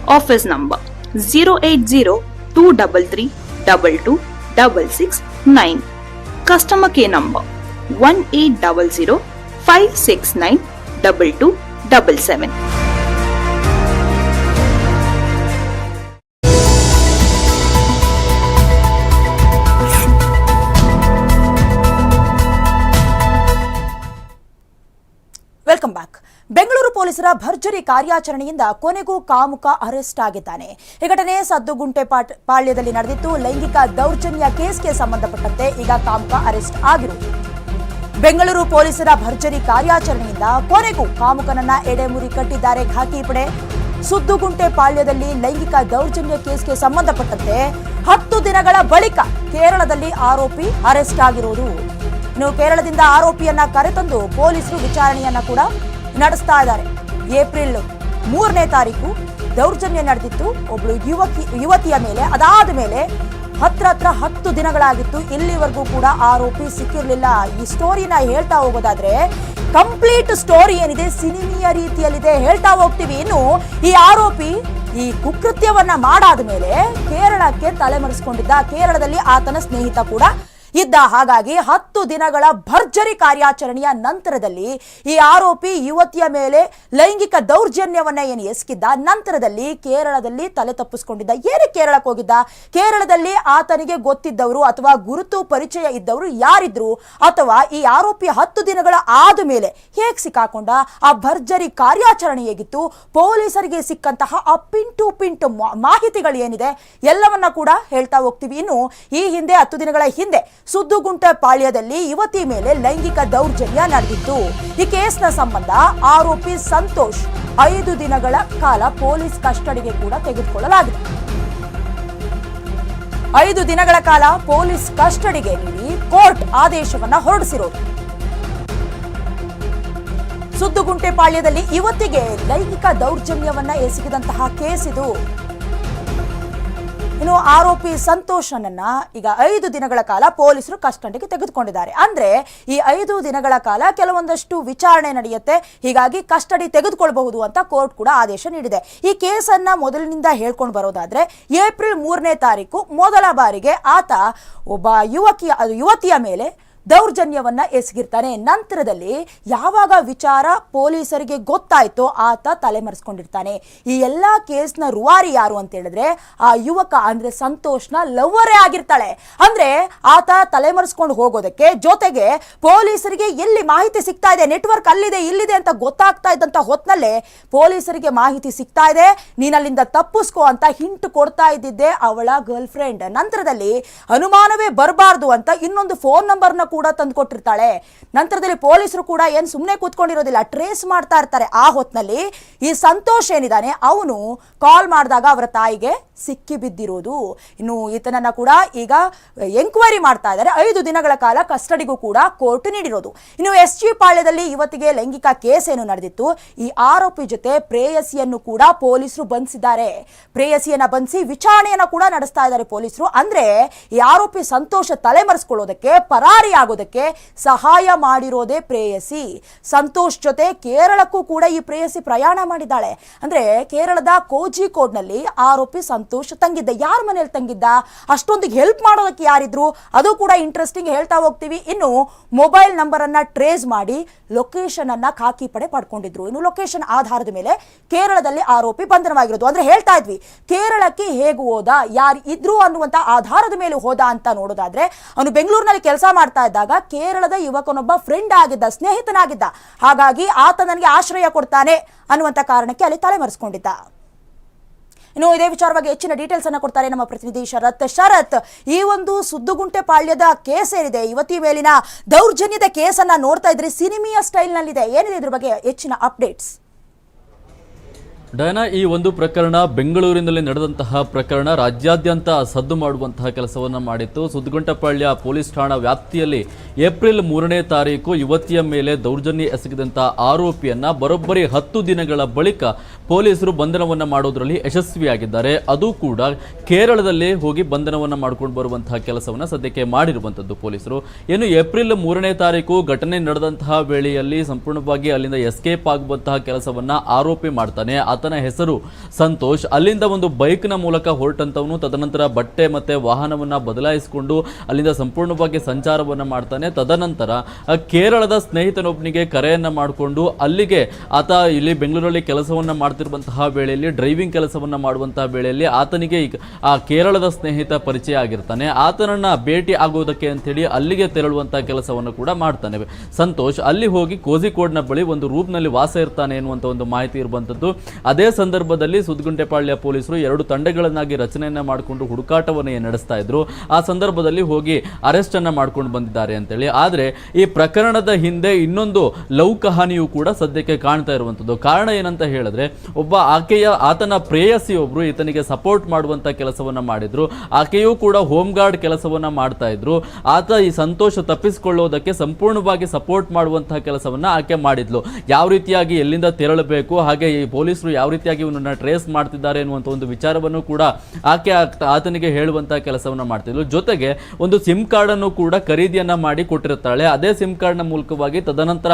Office number 080 233 22669. Customer care number 1800 569 2277. Welcome Bengaluru ಪೊಲೀಸರ ಭರ್ಜರಿ ಕಾರ್ಯಾಚರಣೆಯಿಂದ ಕೊನೆಗೂ ಕಾಮುಕ ಅರೆಸ್ಟ್ ಆಗಿದ್ದಾನೆ. ಈ ಘಟನೆ ಸದ್ದುಗುಂಟೆ ಪಾಳ್ಯದಲ್ಲಿ ನಡೆದಿತ್ತು ಲೈಂಗಿಕ ದೌರ್ಜನ್ಯ ಕೇಸ್ಗೆ ಸಂಬಂಧಪಟ್ಟಂತೆ ಈಗ ಕಾಮುಕ ಅರೆಸ್ಟ್ ಆಗಿರುವುದು ಬೆಂಗಳೂರು ಪೊಲೀಸರ ಭರ್ಜರಿ ಕಾರ್ಯಾಚರಣೆಯಿಂದ ಕೊನೆಗೂ ಕಾಮುಕನನ್ನ ಎಡೆಮುರಿ ಕಟ್ಟಿದ್ದಾರೆ ಖಾಕಿ ಪಡೆ. ಸುದ್ದುಗುಂಟೆ ಪಾಳ್ಯದಲ್ಲಿ ಲೈಂಗಿಕ ದೌರ್ಜನ್ಯ ಕೇಸ್ಗೆ ಸಂಬಂಧಪಟ್ಟಂತೆ ಹತ್ತು ದಿನಗಳ ಬಳಿಕ ಕೇರಳದಲ್ಲಿ ಆರೋಪಿ ಅರೆಸ್ಟ್ ಆಗಿರುವುದು ಇನ್ನು ಕೇರಳದಿಂದ ಆರೋಪಿಯನ್ನ ಕರೆತಂದು ಪೊಲೀಸರು ವಿಚಾರಣೆಯನ್ನ ಕೂಡ ನಡೆಸ್ತಾ ಇದ್ದಾರೆ. ಏಪ್ರಿಲ್ ಮೂರನೇ ತಾರೀಕು ದೌರ್ಜನ್ಯ ನಡೆದಿತ್ತು. ಒಬ್ಳು ಯುವಕಿ, ಯುವತಿಯ ಮೇಲೆ, ಅದಾದ ಮೇಲೆ ಹತ್ರ ಹತ್ರ ಹತ್ತು ದಿನಗಳಾಗಿತ್ತು. ಇಲ್ಲಿವರೆಗೂ ಕೂಡ ಆರೋಪಿ ಸಿಕ್ಕಿರಲಿಲ್ಲ. ಈ ಸ್ಟೋರಿನ ಹೇಳ್ತಾ ಹೋಗೋದಾದ್ರೆ ಕಂಪ್ಲೀಟ್ ಸ್ಟೋರಿ ಏನಿದೆ, ಸಿನಿಮೀಯ ರೀತಿಯಲ್ಲಿದೆ. ಹೇಳ್ತಾ ಹೋಗ್ತೀವಿ. ಇನ್ನು ಈ ಆರೋಪಿ ಈ ಕುಕೃತ್ಯವನ್ನ ಮಾಡಾದ ಮೇಲೆ ಕೇರಳಕ್ಕೆ ತಲೆಮರೆಸಿಕೊಂಡಿದ್ದ. ಕೇರಳದಲ್ಲಿ ಆತನ ಸ್ನೇಹಿತ ಕೂಡ ಇದ್ದ ಹಾಗಾಗಿ ಹತ್ತು ದಿನಗಳ ಭರ್ಜರಿ ಕಾರ್ಯಾಚರಣೆಯ ನಂತರದಲ್ಲಿ ಈ ಆರೋಪಿ ಯುವತಿಯ ಮೇಲೆ ಲೈಂಗಿಕ ದೌರ್ಜನ್ಯವನ್ನ ಏನು ಎಸಗಿದ್ದ ನಂತರದಲ್ಲಿ ಕೇರಳದಲ್ಲಿ ತಲೆ ತಪ್ಪಿಸ್ಕೊಂಡಿದ್ದ. ಏನೇ ಕೇರಳಕ್ಕೆ ಹೋಗಿದ್ದ? ಕೇರಳದಲ್ಲಿ ಆತನಿಗೆ ಗೊತ್ತಿದ್ದವರು ಅಥವಾ ಗುರುತು ಪರಿಚಯ ಇದ್ದವರು ಯಾರಿದ್ರು ಅಥವಾ ಈ ಆರೋಪಿ ಹತ್ತು ದಿನಗಳ ಆದ ಮೇಲೆ ಹೇಗೆ ಸಿಕ್ಕಾಕೊಂಡ? ಆ ಭರ್ಜರಿ ಕಾರ್ಯಾಚರಣೆ ಹೇಗಿತ್ತು? ಪೊಲೀಸರಿಗೆ ಸಿಕ್ಕಂತಹ ಆ ಪಿಂಟು ಪಿಂಟು ಮಾಹಿತಿಗಳು ಏನಿದೆ ಎಲ್ಲವನ್ನ ಕೂಡ ಹೇಳ್ತಾ ಹೋಗ್ತೀವಿ. ಇನ್ನು ಈ ಹಿಂದೆ, ಹತ್ತು ದಿನಗಳ ಹಿಂದೆ ಸುದ್ದುಗುಂಟೆ ಪಾಳ್ಯದಲ್ಲಿ ಯುವತಿ ಮೇಲೆ ಲೈಂಗಿಕ ದೌರ್ಜನ್ಯ ನಡೆದಿತ್ತು ಈ ಕೇಸ್ನ ಸಂಬಂಧ ಆರೋಪಿ ಸಂತೋಷ್ ಐದು ದಿನಗಳ ಕಾಲ ಪೊಲೀಸ್ ಕಸ್ಟಡಿಗೆ ಕೂಡ ತೆಗೆದುಕೊಳ್ಳಲಾಗಿದೆ. ಐದು ದಿನಗಳ ಕಾಲ ಪೊಲೀಸ್ ಕಸ್ಟಡಿಗೆ ನೀಡಿ ಕೋರ್ಟ್ ಆದೇಶವನ್ನ ಹೊರಡಿಸಿರೋದು. ಸುದ್ದುಗುಂಟೆ ಪಾಳ್ಯದಲ್ಲಿ ಯುವತಿಗೆ ಲೈಂಗಿಕ ದೌರ್ಜನ್ಯವನ್ನ ಎಸಗಿದಂತಹ ಕೇಸ್ ಇದು. ಇನ್ನು ಆರೋಪಿ ಸಂತೋಷನನ್ನ ಈಗ ಐದು ದಿನಗಳ ಕಾಲ ಪೊಲೀಸರು ಕಸ್ಟಡಿಗೆ ತೆಗೆದುಕೊಂಡಿದ್ದಾರೆ. ಅಂದ್ರೆ ಈ ಐದು ದಿನಗಳ ಕಾಲ ಕೆಲವೊಂದಷ್ಟು ವಿಚಾರಣೆ ನಡೆಯುತ್ತೆ. ಹೀಗಾಗಿ ಕಸ್ಟಡಿ ತೆಗೆದುಕೊಳ್ಳಬಹುದು ಅಂತ ಕೋರ್ಟ್ ಕೂಡ ಆದೇಶ ನೀಡಿದೆ. ಈ ಕೇಸನ್ನ ಮೊದಲಿನಿಂದ ಹೇಳ್ಕೊಂಡು ಬರೋದಾದ್ರೆ ಏಪ್ರಿಲ್ ಮೂರನೇ ತಾರೀಕು ಮೊದಲ ಬಾರಿಗೆ ಆತ ಒಬ್ಬ ಯುವಕಿಯ ಯುವತಿಯ ಮೇಲೆ ದೌರ್ಜನ್ಯವನ್ನ ಎಸಗಿರ್ತಾನೆ. ನಂತರದಲ್ಲಿ ಯಾವಾಗ ವಿಚಾರ ಪೊಲೀಸರಿಗೆ ಗೊತ್ತಾಯ್ತೋ ಆತ ತಲೆಮರೆಸ್ಕೊಂಡಿರ್ತಾನೆ. ಈ ಎಲ್ಲಾ ಕೇಸ್ನ ರುವಾರಿ ಯಾರು ಅಂತ ಹೇಳಿದ್ರೆ ಆ ಯುವಕ ಅಂದ್ರೆ ಸಂತೋಷ್ನ ಲವ್ವರೇ ಆಗಿರ್ತಾಳೆ. ಅಂದ್ರೆ ಆತ ತಲೆಮರೆಸ್ಕೊಂಡು ಹೋಗೋದಕ್ಕೆ ಜೊತೆಗೆ ಪೊಲೀಸರಿಗೆ ಎಲ್ಲಿ ಮಾಹಿತಿ ಸಿಗ್ತಾ ಇದೆ, ನೆಟ್ವರ್ಕ್ ಅಲ್ಲಿದೆ, ಇಲ್ಲಿದೆ ಅಂತ ಗೊತ್ತಾಗ್ತಾ ಇದ್ದಂತ ಹೊತ್ನಲ್ಲೇ ಪೊಲೀಸರಿಗೆ ಮಾಹಿತಿ ಸಿಗ್ತಾ ಇದೆ. ನೀನಲ್ಲಿಂದ ತಪ್ಪಿಸ್ಕೋ ಅಂತ ಹಿಂಟ್ ಕೊಡ್ತಾ ಇದ್ದಿದ್ದೆ ಅವಳ ಗರ್ಲ್ ಫ್ರೆಂಡ್ ನಂತರದಲ್ಲಿ ಅನುಮಾನವೇ ಬರಬಾರ್ದು ಅಂತ ಇನ್ನೊಂದು ಫೋನ್ ನಂಬರ್ನ ಕೂಡ ತಂದುಕೊಟ್ಟಿರ್ತಾಳೆ. ನಂತರದಲ್ಲಿ ಪೊಲೀಸರು ಕೂಡ ಏನ್ ಸುಮ್ಮನೆ ಕೂತ್ಕೊಂಡಿರೋದಿಲ್ಲ, ಟ್ರೇಸ್ ಮಾಡ್ತಾ ಇರ್ತಾರೆ ಆ ಹೊತ್ತಿನಲ್ಲಿ ಈ ಸಂತೋಷ್ ಏನಿದ್ದಾನೆ, ಅವನು ಕಾಲ್ ಮಾಡಿದಾಗ ಅವರ ತಾಯಿಗೆ ಸಿಕ್ಕಿ ಬಿದ್ದಿರೋದು. ಇನ್ನು ಈತನನ್ನ ಕೂಡ ಈಗ ಎಂಕ್ವೈರಿ ಮಾಡ್ತಾ ಇದ್ದಾರೆ. ಐದು ದಿನಗಳ ಕಾಲ ಕಸ್ಟಡಿಗೂ ಕೂಡ ಕೋರ್ಟ್ ನೀಡಿರೋದು. ಇನ್ನು ಎಸ್ ಜಿ ಪಾಳ್ಯದಲ್ಲಿ ಇವತ್ತಿಗೆ ಲೈಂಗಿಕ ಕೇಸ್ ಏನು ನಡೆದಿತ್ತು, ಈ ಆರೋಪಿ ಜೊತೆ ಪ್ರೇಯಸಿಯನ್ನು ಕೂಡ ಪೊಲೀಸರು ಬಂಧಿಸಿದ್ದಾರೆ. ಪ್ರೇಯಸಿಯನ್ನ ಬಂಧಿಸಿ ವಿಚಾರಣೆಯನ್ನ ಕೂಡ ನಡೆಸ್ತಾ ಇದ್ದಾರೆ ಪೊಲೀಸರು. ಅಂದ್ರೆ ಈ ಆರೋಪಿ ಸಂತೋಷ ತಲೆಮರೆಸ್ಕೊಳ್ಳೋದಕ್ಕೆ ಪರಾರಿ ಆಗೋದಕ್ಕೆ ಸಹಾಯ ಮಾಡಿರೋದೇ ಪ್ರೇಯಸಿ. ಸಂತೋಷ್ ಜೊತೆ ಕೇರಳಕ್ಕೂ ಕೂಡ ಈ ಪ್ರೇಯಸಿ ಪ್ರಯಾಣ ಮಾಡಿದ್ದಾಳೆ. ಅಂದ್ರೆ ಕೇರಳದ ಕೋಜಿಕೋಡ್ನಲ್ಲಿ ಆರೋಪಿ ಸಂತೋಷ್ ತಂಗಿದ್ದ. ಯಾರ ಮನೇಲಿ ತಂಗಿದ್ದ? ಅಷ್ಟೊಂದು ಹೆಲ್ಪ್ ಮಾಡೋದಕ್ಕೆ ಯಾರಿದ್ರು? ಅದು ಕೂಡ ಇಂಟ್ರೆಸ್ಟಿಂಗ್ ಹೇಳ್ತಾ ಹೋಗ್ತೀವಿ. ಇನ್ನು ಮೊಬೈಲ್ ನಂಬರ್ ಅನ್ನ ಟ್ರೇಸ್ ಮಾಡಿ ಲೊಕೇಶನ್ ಅನ್ನ ಖಾಕಿ ಪಡೆ ಪಡ್ಕೊಂಡಿದ್ರು. ಇನ್ನು ಲೊಕೇಶನ್ ಆಧಾರದ ಮೇಲೆ ಕೇರಳದಲ್ಲಿ ಆರೋಪಿ ಬಂಧನವಾಗಿರೋದು. ಅಂದ್ರೆ ಹೇಳ್ತಾ ಇದ್ವಿ, ಕೇರಳಕ್ಕೆ ಹೇಗೆ ಹೋದ ಯಾರು ಇದ್ರು ಅನ್ನುವಂತ ಆಧಾರದ ಮೇಲೆ ಹೋದ ಅಂತ ನೋಡೋದಾದ್ರೆ, ಅವನು ಬೆಂಗಳೂರಿನಲ್ಲಿ ಕೆಲಸ ಮಾಡ್ತಾ ಇದ್ದಾಗ ಕೇರಳದ ಯುವಕನೊಬ್ಬ ಫ್ರೆಂಡ್ ಆಗಿದ್ದ, ಸ್ನೇಹಿತನಾಗಿದ್ದ. ಹಾಗಾಗಿ ಆತ ನನಗೆ ಆಶ್ರಯ ಕೊಡ್ತಾನೆ ಅನ್ನುವಂತ ಕಾರಣಕ್ಕೆ ಅಲ್ಲಿ ತಲೆಮರೆಸ್ಕೊಂಡಿದ್ದ ಇನ್ನು ಇದೇ ವಿಚಾರವಾಗಿ ಹೆಚ್ಚಿನ ಡೀಟೇಲ್ಸ್ ಅನ್ನು ಕೊಡ್ತಾರೆ ನಮ್ಮ ಪ್ರತಿನಿಧಿ ಶರತ್. ಶರತ್, ಈ ಒಂದು ಸುದ್ದುಗುಂಟೆ ಪಾಳ್ಯದ ಕೇಸ್ ಏನಿದೆ? ಯುವತಿ ಮೇಲಿನ ದೌರ್ಜನ್ಯದ ಕೇಸನ್ನ ನೋಡ್ತಾ ಇದ್ರೆ. ಸಿನಿಮಿಯ ಸ್ಟೈಲ್ ನಲ್ಲಿದೆ. ಏನಿದೆ ಇದ್ರ ಬಗ್ಗೆ ಹೆಚ್ಚಿನ ಅಪ್ಡೇಟ್ಸ್ ಡಯನಾ, ಈ ಒಂದು ಪ್ರಕರಣ ಬೆಂಗಳೂರಿನಲ್ಲಿ ನಡೆದಂತಹ ಪ್ರಕರಣ ರಾಜ್ಯಾದ್ಯಂತ ಸದ್ದು ಮಾಡುವಂತಹ ಕೆಲಸವನ್ನು ಮಾಡಿತ್ತು. ಸುದ್ಗುಂಟಪಾಳ್ಯ ಪೊಲೀಸ್ ಠಾಣಾ ವ್ಯಾಪ್ತಿಯಲ್ಲಿ ಏಪ್ರಿಲ್ ಮೂರನೇ ತಾರೀಕು ಯುವತಿಯ ಮೇಲೆ ದೌರ್ಜನ್ಯ ಎಸಗಿದಂತಹ ಆರೋಪಿಯನ್ನ ಬರೋಬ್ಬರಿ ಹತ್ತು ದಿನಗಳ ಬಳಿಕ ಪೊಲೀಸರು ಬಂಧನವನ್ನು ಮಾಡೋದರಲ್ಲಿ ಯಶಸ್ವಿಯಾಗಿದ್ದಾರೆ. ಅದು ಕೂಡ ಕೇರಳದಲ್ಲಿ ಹೋಗಿ ಬಂಧನವನ್ನು ಮಾಡ್ಕೊಂಡು ಬರುವಂತಹ ಕೆಲಸವನ್ನು ಸದ್ಯಕ್ಕೆ ಮಾಡಿರುವಂಥದ್ದು ಪೊಲೀಸರು. ಏನು ಏಪ್ರಿಲ್ ಮೂರನೇ ತಾರೀಕು ಘಟನೆ ನಡೆದಂತಹ ವೇಳೆಯಲ್ಲಿ ಸಂಪೂರ್ಣವಾಗಿ ಅಲ್ಲಿಂದ ಎಸ್ಕೇಪ್ ಆಗುವಂತಹ ಕೆಲಸವನ್ನು ಆರೋಪಿ ಮಾಡ್ತಾನೆ. ಆತನ ಹೆಸರು ಸಂತೋಷ್. ಅಲ್ಲಿಂದ ಒಂದು ಬೈಕ್ನ ಮೂಲಕ ಹೊರಟಂತವನು. ತದನಂತರ ಬಟ್ಟೆ ಮತ್ತೆ ವಾಹನವನ್ನ ಬದಲಾಯಿಸಿಕೊಂಡು ಅಲ್ಲಿಂದ ಸಂಪೂರ್ಣವಾಗಿ ಸಂಚಾರವನ್ನ ಮಾಡ್ತಾನೆ. ತದನಂತರ ಕೇರಳದ ಸ್ನೇಹಿತನೊಬ್ಬನಿಗೆ ಕರೆಯನ್ನ ಮಾಡಿಕೊಂಡು ಅಲ್ಲಿಗೆ ಆತ ಇಲ್ಲಿ ಬೆಂಗಳೂರಲ್ಲಿ ಕೆಲಸವನ್ನ ಮಾಡ್ತಿರುವಂತಹ ವೇಳೆಯಲ್ಲಿ, ಡ್ರೈವಿಂಗ್ ಕೆಲಸವನ್ನ ಮಾಡುವಂತಹ ವೇಳೆಯಲ್ಲಿ ಆತನಿಗೆ ಆ, ಕೇರಳದ ಸ್ನೇಹಿತ ಪರಿಚಯ ಆಗಿರ್ತಾನೆ. ಆತನನ್ನ ಭೇಟಿ ಆಗೋದಕ್ಕೆ ಅಂತೇಳಿ ಅಲ್ಲಿಗೆ ತೆರಳುವಂಥ ಕೆಲಸವನ್ನು ಕೂಡ ಮಾಡ್ತಾನೆ. ಸಂತೋಷ್ ಅಲ್ಲಿ ಹೋಗಿ ಕೋಜಿಕೋಡ್ನ ಬಳಿ ಒಂದು ರೂಮ್ನಲ್ಲಿ ವಾಸ ಇರ್ತಾನೆ ಎನ್ನುವಂಥ ಒಂದು ಮಾಹಿತಿ ಇರುವಂತದ್ದು. ಅದೇ ಸಂದರ್ಭದಲ್ಲಿ ಸುದ್ಗುಂಟೆಪಾಳ್ಯ ಪೊಲೀಸರು ಎರಡು ತಂಡಗಳನ್ನಾಗಿ ರಚನೆಯನ್ನ ಮಾಡಿಕೊಂಡು ಹುಡುಕಾಟವನ್ನು ನಡೆಸ್ತಾ ಇದ್ರು. ಆ ಸಂದರ್ಭದಲ್ಲಿ ಹೋಗಿ ಅರೆಸ್ಟ್ ಅನ್ನ ಮಾಡ್ಕೊಂಡು ಬಂದಿದ್ದಾರೆ ಅಂತೇಳಿ. ಆದ್ರೆ ಈ ಪ್ರಕರಣದ ಹಿಂದೆ ಇನ್ನೊಂದು ಲವ್ ಕಹಾನಿಯು ಕೂಡ ಸದ್ಯಕ್ಕೆ ಕಾಣ್ತಾ ಇರುವಂತದ್ದು. ಕಾರಣ ಏನಂತ ಹೇಳಿದ್ರೆ, ಒಬ್ಬ ಆಕೆಯ, ಆತನ ಪ್ರೇಯಸಿ ಒಬ್ರು ಈತನಿಗೆ ಸಪೋರ್ಟ್ ಮಾಡುವಂತ ಕೆಲಸವನ್ನ ಮಾಡಿದ್ರು. ಆಕೆಯೂ ಕೂಡ ಹೋಮ್ ಗಾರ್ಡ್ ಕೆಲಸವನ್ನ ಮಾಡ್ತಾ ಇದ್ರು. ಆತ ಈ ಸಂತೋಷ ತಪ್ಪಿಸಿಕೊಳ್ಳೋದಕ್ಕೆ ಸಂಪೂರ್ಣವಾಗಿ ಸಪೋರ್ಟ್ ಮಾಡುವಂತಹ ಕೆಲಸವನ್ನ ಆಕೆ ಮಾಡಿದ್ಲು. ಯಾವ ರೀತಿಯಾಗಿ ಎಲ್ಲಿಂದ ತೆರಳಬೇಕು, ಹಾಗೆ ಈ ಪೊಲೀಸರು ಯಾವ ರೀತಿಯಾಗಿ ಇವನನ್ನು ಟ್ರೇಸ್ ಮಾಡ್ತಿದ್ದಾರೆ ಎನ್ನುವಂಥ ಒಂದು ವಿಚಾರವನ್ನು ಕೂಡ ಆಕೆ ಆತನಿಗೆ ಹೇಳುವಂತಹ ಕೆಲಸವನ್ನ ಮಾಡ್ತಿದ್ಲು ಜೊತೆಗೆ ಒಂದು ಸಿಮ್ ಕಾರ್ಡ್ ಅನ್ನು ಕೂಡ ಖರೀದಿಯನ್ನ ಮಾಡಿ ಕೊಟ್ಟಿರುತ್ತಾಳೆ. ಅದೇ ಸಿಮ್ ಕಾರ್ಡ್ನ ಮೂಲಕವಾಗಿ ತದನಂತರ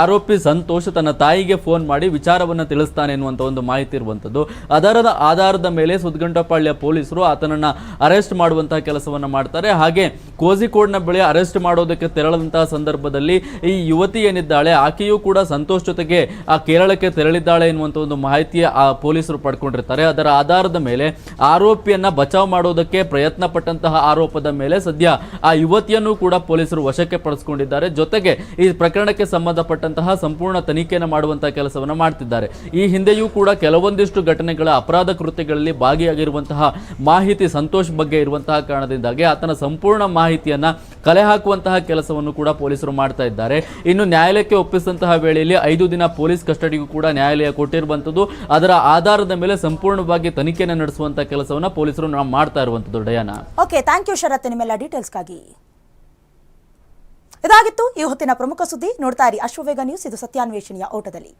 ಆರೋಪಿ ಸಂತೋಷ್ ತನ್ನ ತಾಯಿಗೆ ಫೋನ್ ಮಾಡಿ ವಿಚಾರವನ್ನ ತಿಳಿಸ್ತಾನೆ ಎನ್ನುವಂಥ ಒಂದು ಮಾಹಿತಿ ಇರುವಂಥದ್ದು ಅದರದ ಆಧಾರದ ಮೇಲೆ ಸುದ್ಗಂಟಪಾಳ್ಯ ಪೊಲೀಸರು ಆತನನ್ನ ಅರೆಸ್ಟ್ ಮಾಡುವಂತಹ ಕೆಲಸವನ್ನ ಮಾಡ್ತಾರೆ. ಹಾಗೆ ಕೋಜಿಕೋಡ್ನ ಬಳಿ ಅರೆಸ್ಟ್ ಮಾಡೋದಕ್ಕೆ ತೆರಳದಂತಹ ಸಂದರ್ಭದಲ್ಲಿ ಈ ಯುವತಿ ಏನಿದ್ದಾಳೆ, ಆಕೆಯೂ ಕೂಡ ಸಂತೋಷ್ ಜೊತೆಗೆ ಆ ಕೇರಳಕ್ಕೆ ತೆರಳಿದ್ದಾಳೆ ಎನ್ನುವಂಥ ಒಂದು ಮಾಹಿತಿ ಮಾಹಿತಿ ಪೊಲೀಸರು ಪಡ್ಕೊಂಡಿರ್ತಾರೆ. ಅದರ ಆಧಾರದ ಮೇಲೆ ಆರೋಪಿಯನ್ನ ಬಚಾವ್ ಮಾಡೋದಕ್ಕೆ ಪ್ರಯತ್ನ ಪಟ್ಟಂತಹ ಆರೋಪದ ಮೇಲೆ ಸದ್ಯ ಆ ಯುವತಿಯನ್ನು ಕೂಡ ಪೊಲೀಸರು ವಶಕ್ಕೆ ಪಡಿಸಿಕೊಂಡಿದ್ದಾರೆ. ಜೊತೆಗೆ ಈ ಪ್ರಕರಣಕ್ಕೆ ಸಂಬಂಧಪಟ್ಟಂತಹ ಸಂಪೂರ್ಣ ತನಿಖೆಯನ್ನು ಮಾಡುವಂತಹ ಕೆಲಸವನ್ನು ಮಾಡ್ತಿದ್ದಾರೆ. ಈ ಹಿಂದೆಯೂ ಕೂಡ ಕೆಲವೊಂದಿಷ್ಟು ಘಟನೆಗಳ ಅಪರಾಧ ಕೃತ್ಯಗಳಲ್ಲಿ ಭಾಗಿಯಾಗಿರುವಂತಹ ಮಾಹಿತಿ ಸಂತೋಷ್ ಬಗ್ಗೆ ಇರುವಂತಹ ಕಾರಣದಿಂದಾಗಿ ಆತನ ಸಂಪೂರ್ಣ ಮಾಹಿತಿಯನ್ನ ಕಲೆ ಹಾಕುವಂತಹ ಕೆಲಸವನ್ನು ಕೂಡ ಪೊಲೀಸರು ಮಾಡ್ತಾ ಇದ್ದಾರೆ. ಇನ್ನು ನ್ಯಾಯಾಲಯಕ್ಕೆ ಒಪ್ಪಿಸಿದಂತಹ ವೇಳೆಯಲ್ಲಿ ಐದು ದಿನ ಪೊಲೀಸ್ ಕಸ್ಟಡಿಗೂ ಕೂಡ ನ್ಯಾಯಾಲಯ ಕೊಟ್ಟಿರುವಂಥದ್ದು. ಅದರ ಆಧಾರದ ಮೇಲೆ ಸಂಪೂರ್ಣವಾಗಿ ತನಿಖೆಯನ್ನು ನಡೆಸುವಂತ ಕೆಲಸವನ್ನ ಪೊಲೀಸರು ನಾವು ಮಾಡ್ತಾ ಇರುವಂತದ್ದು Diana okay thank you Sharath ನಿಮ್ಮೆಲ್ಲ ಡೀಟೇಲ್ಸ್ಗಾಗಿ ಇದಾಗಿತ್ತು ಈ ಹೊತ್ತಿನ ಪ್ರಮುಖ ಸುದ್ದಿ. ನೋಡ್ತಾ ಇರಿ ಅಶ್ವವೇಗ ನ್ಯೂಸ್ ಇದು ಸತ್ಯಾನ್ವೇಷಣೆಯ ಓಟದಲ್ಲಿ.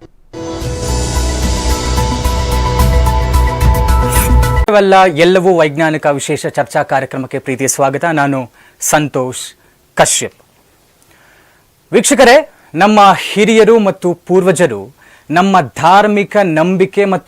ಕೇವಲ ಎಲ್ಲವೂ ವೈಜ್ಞಾನಿಕ ವಿಶೇಷ ಚರ್ಚಾ ಕಾರ್ಯಕ್ರಮಕ್ಕೆ ಪ್ರೀತಿಯ ಸ್ವಾಗತ. ನಾನು ಸಂತೋಷ್ ಕಶ್ಯಪ್. ವೀಕ್ಷಕರೇ ನಮ್ಮ ಹಿರಿಯರು ಮತ್ತು ಪೂರ್ವಜರು ನಮ್ಮ ಧಾರ್ಮಿಕ ನಂಬಿಕೆ ಮತ್ತು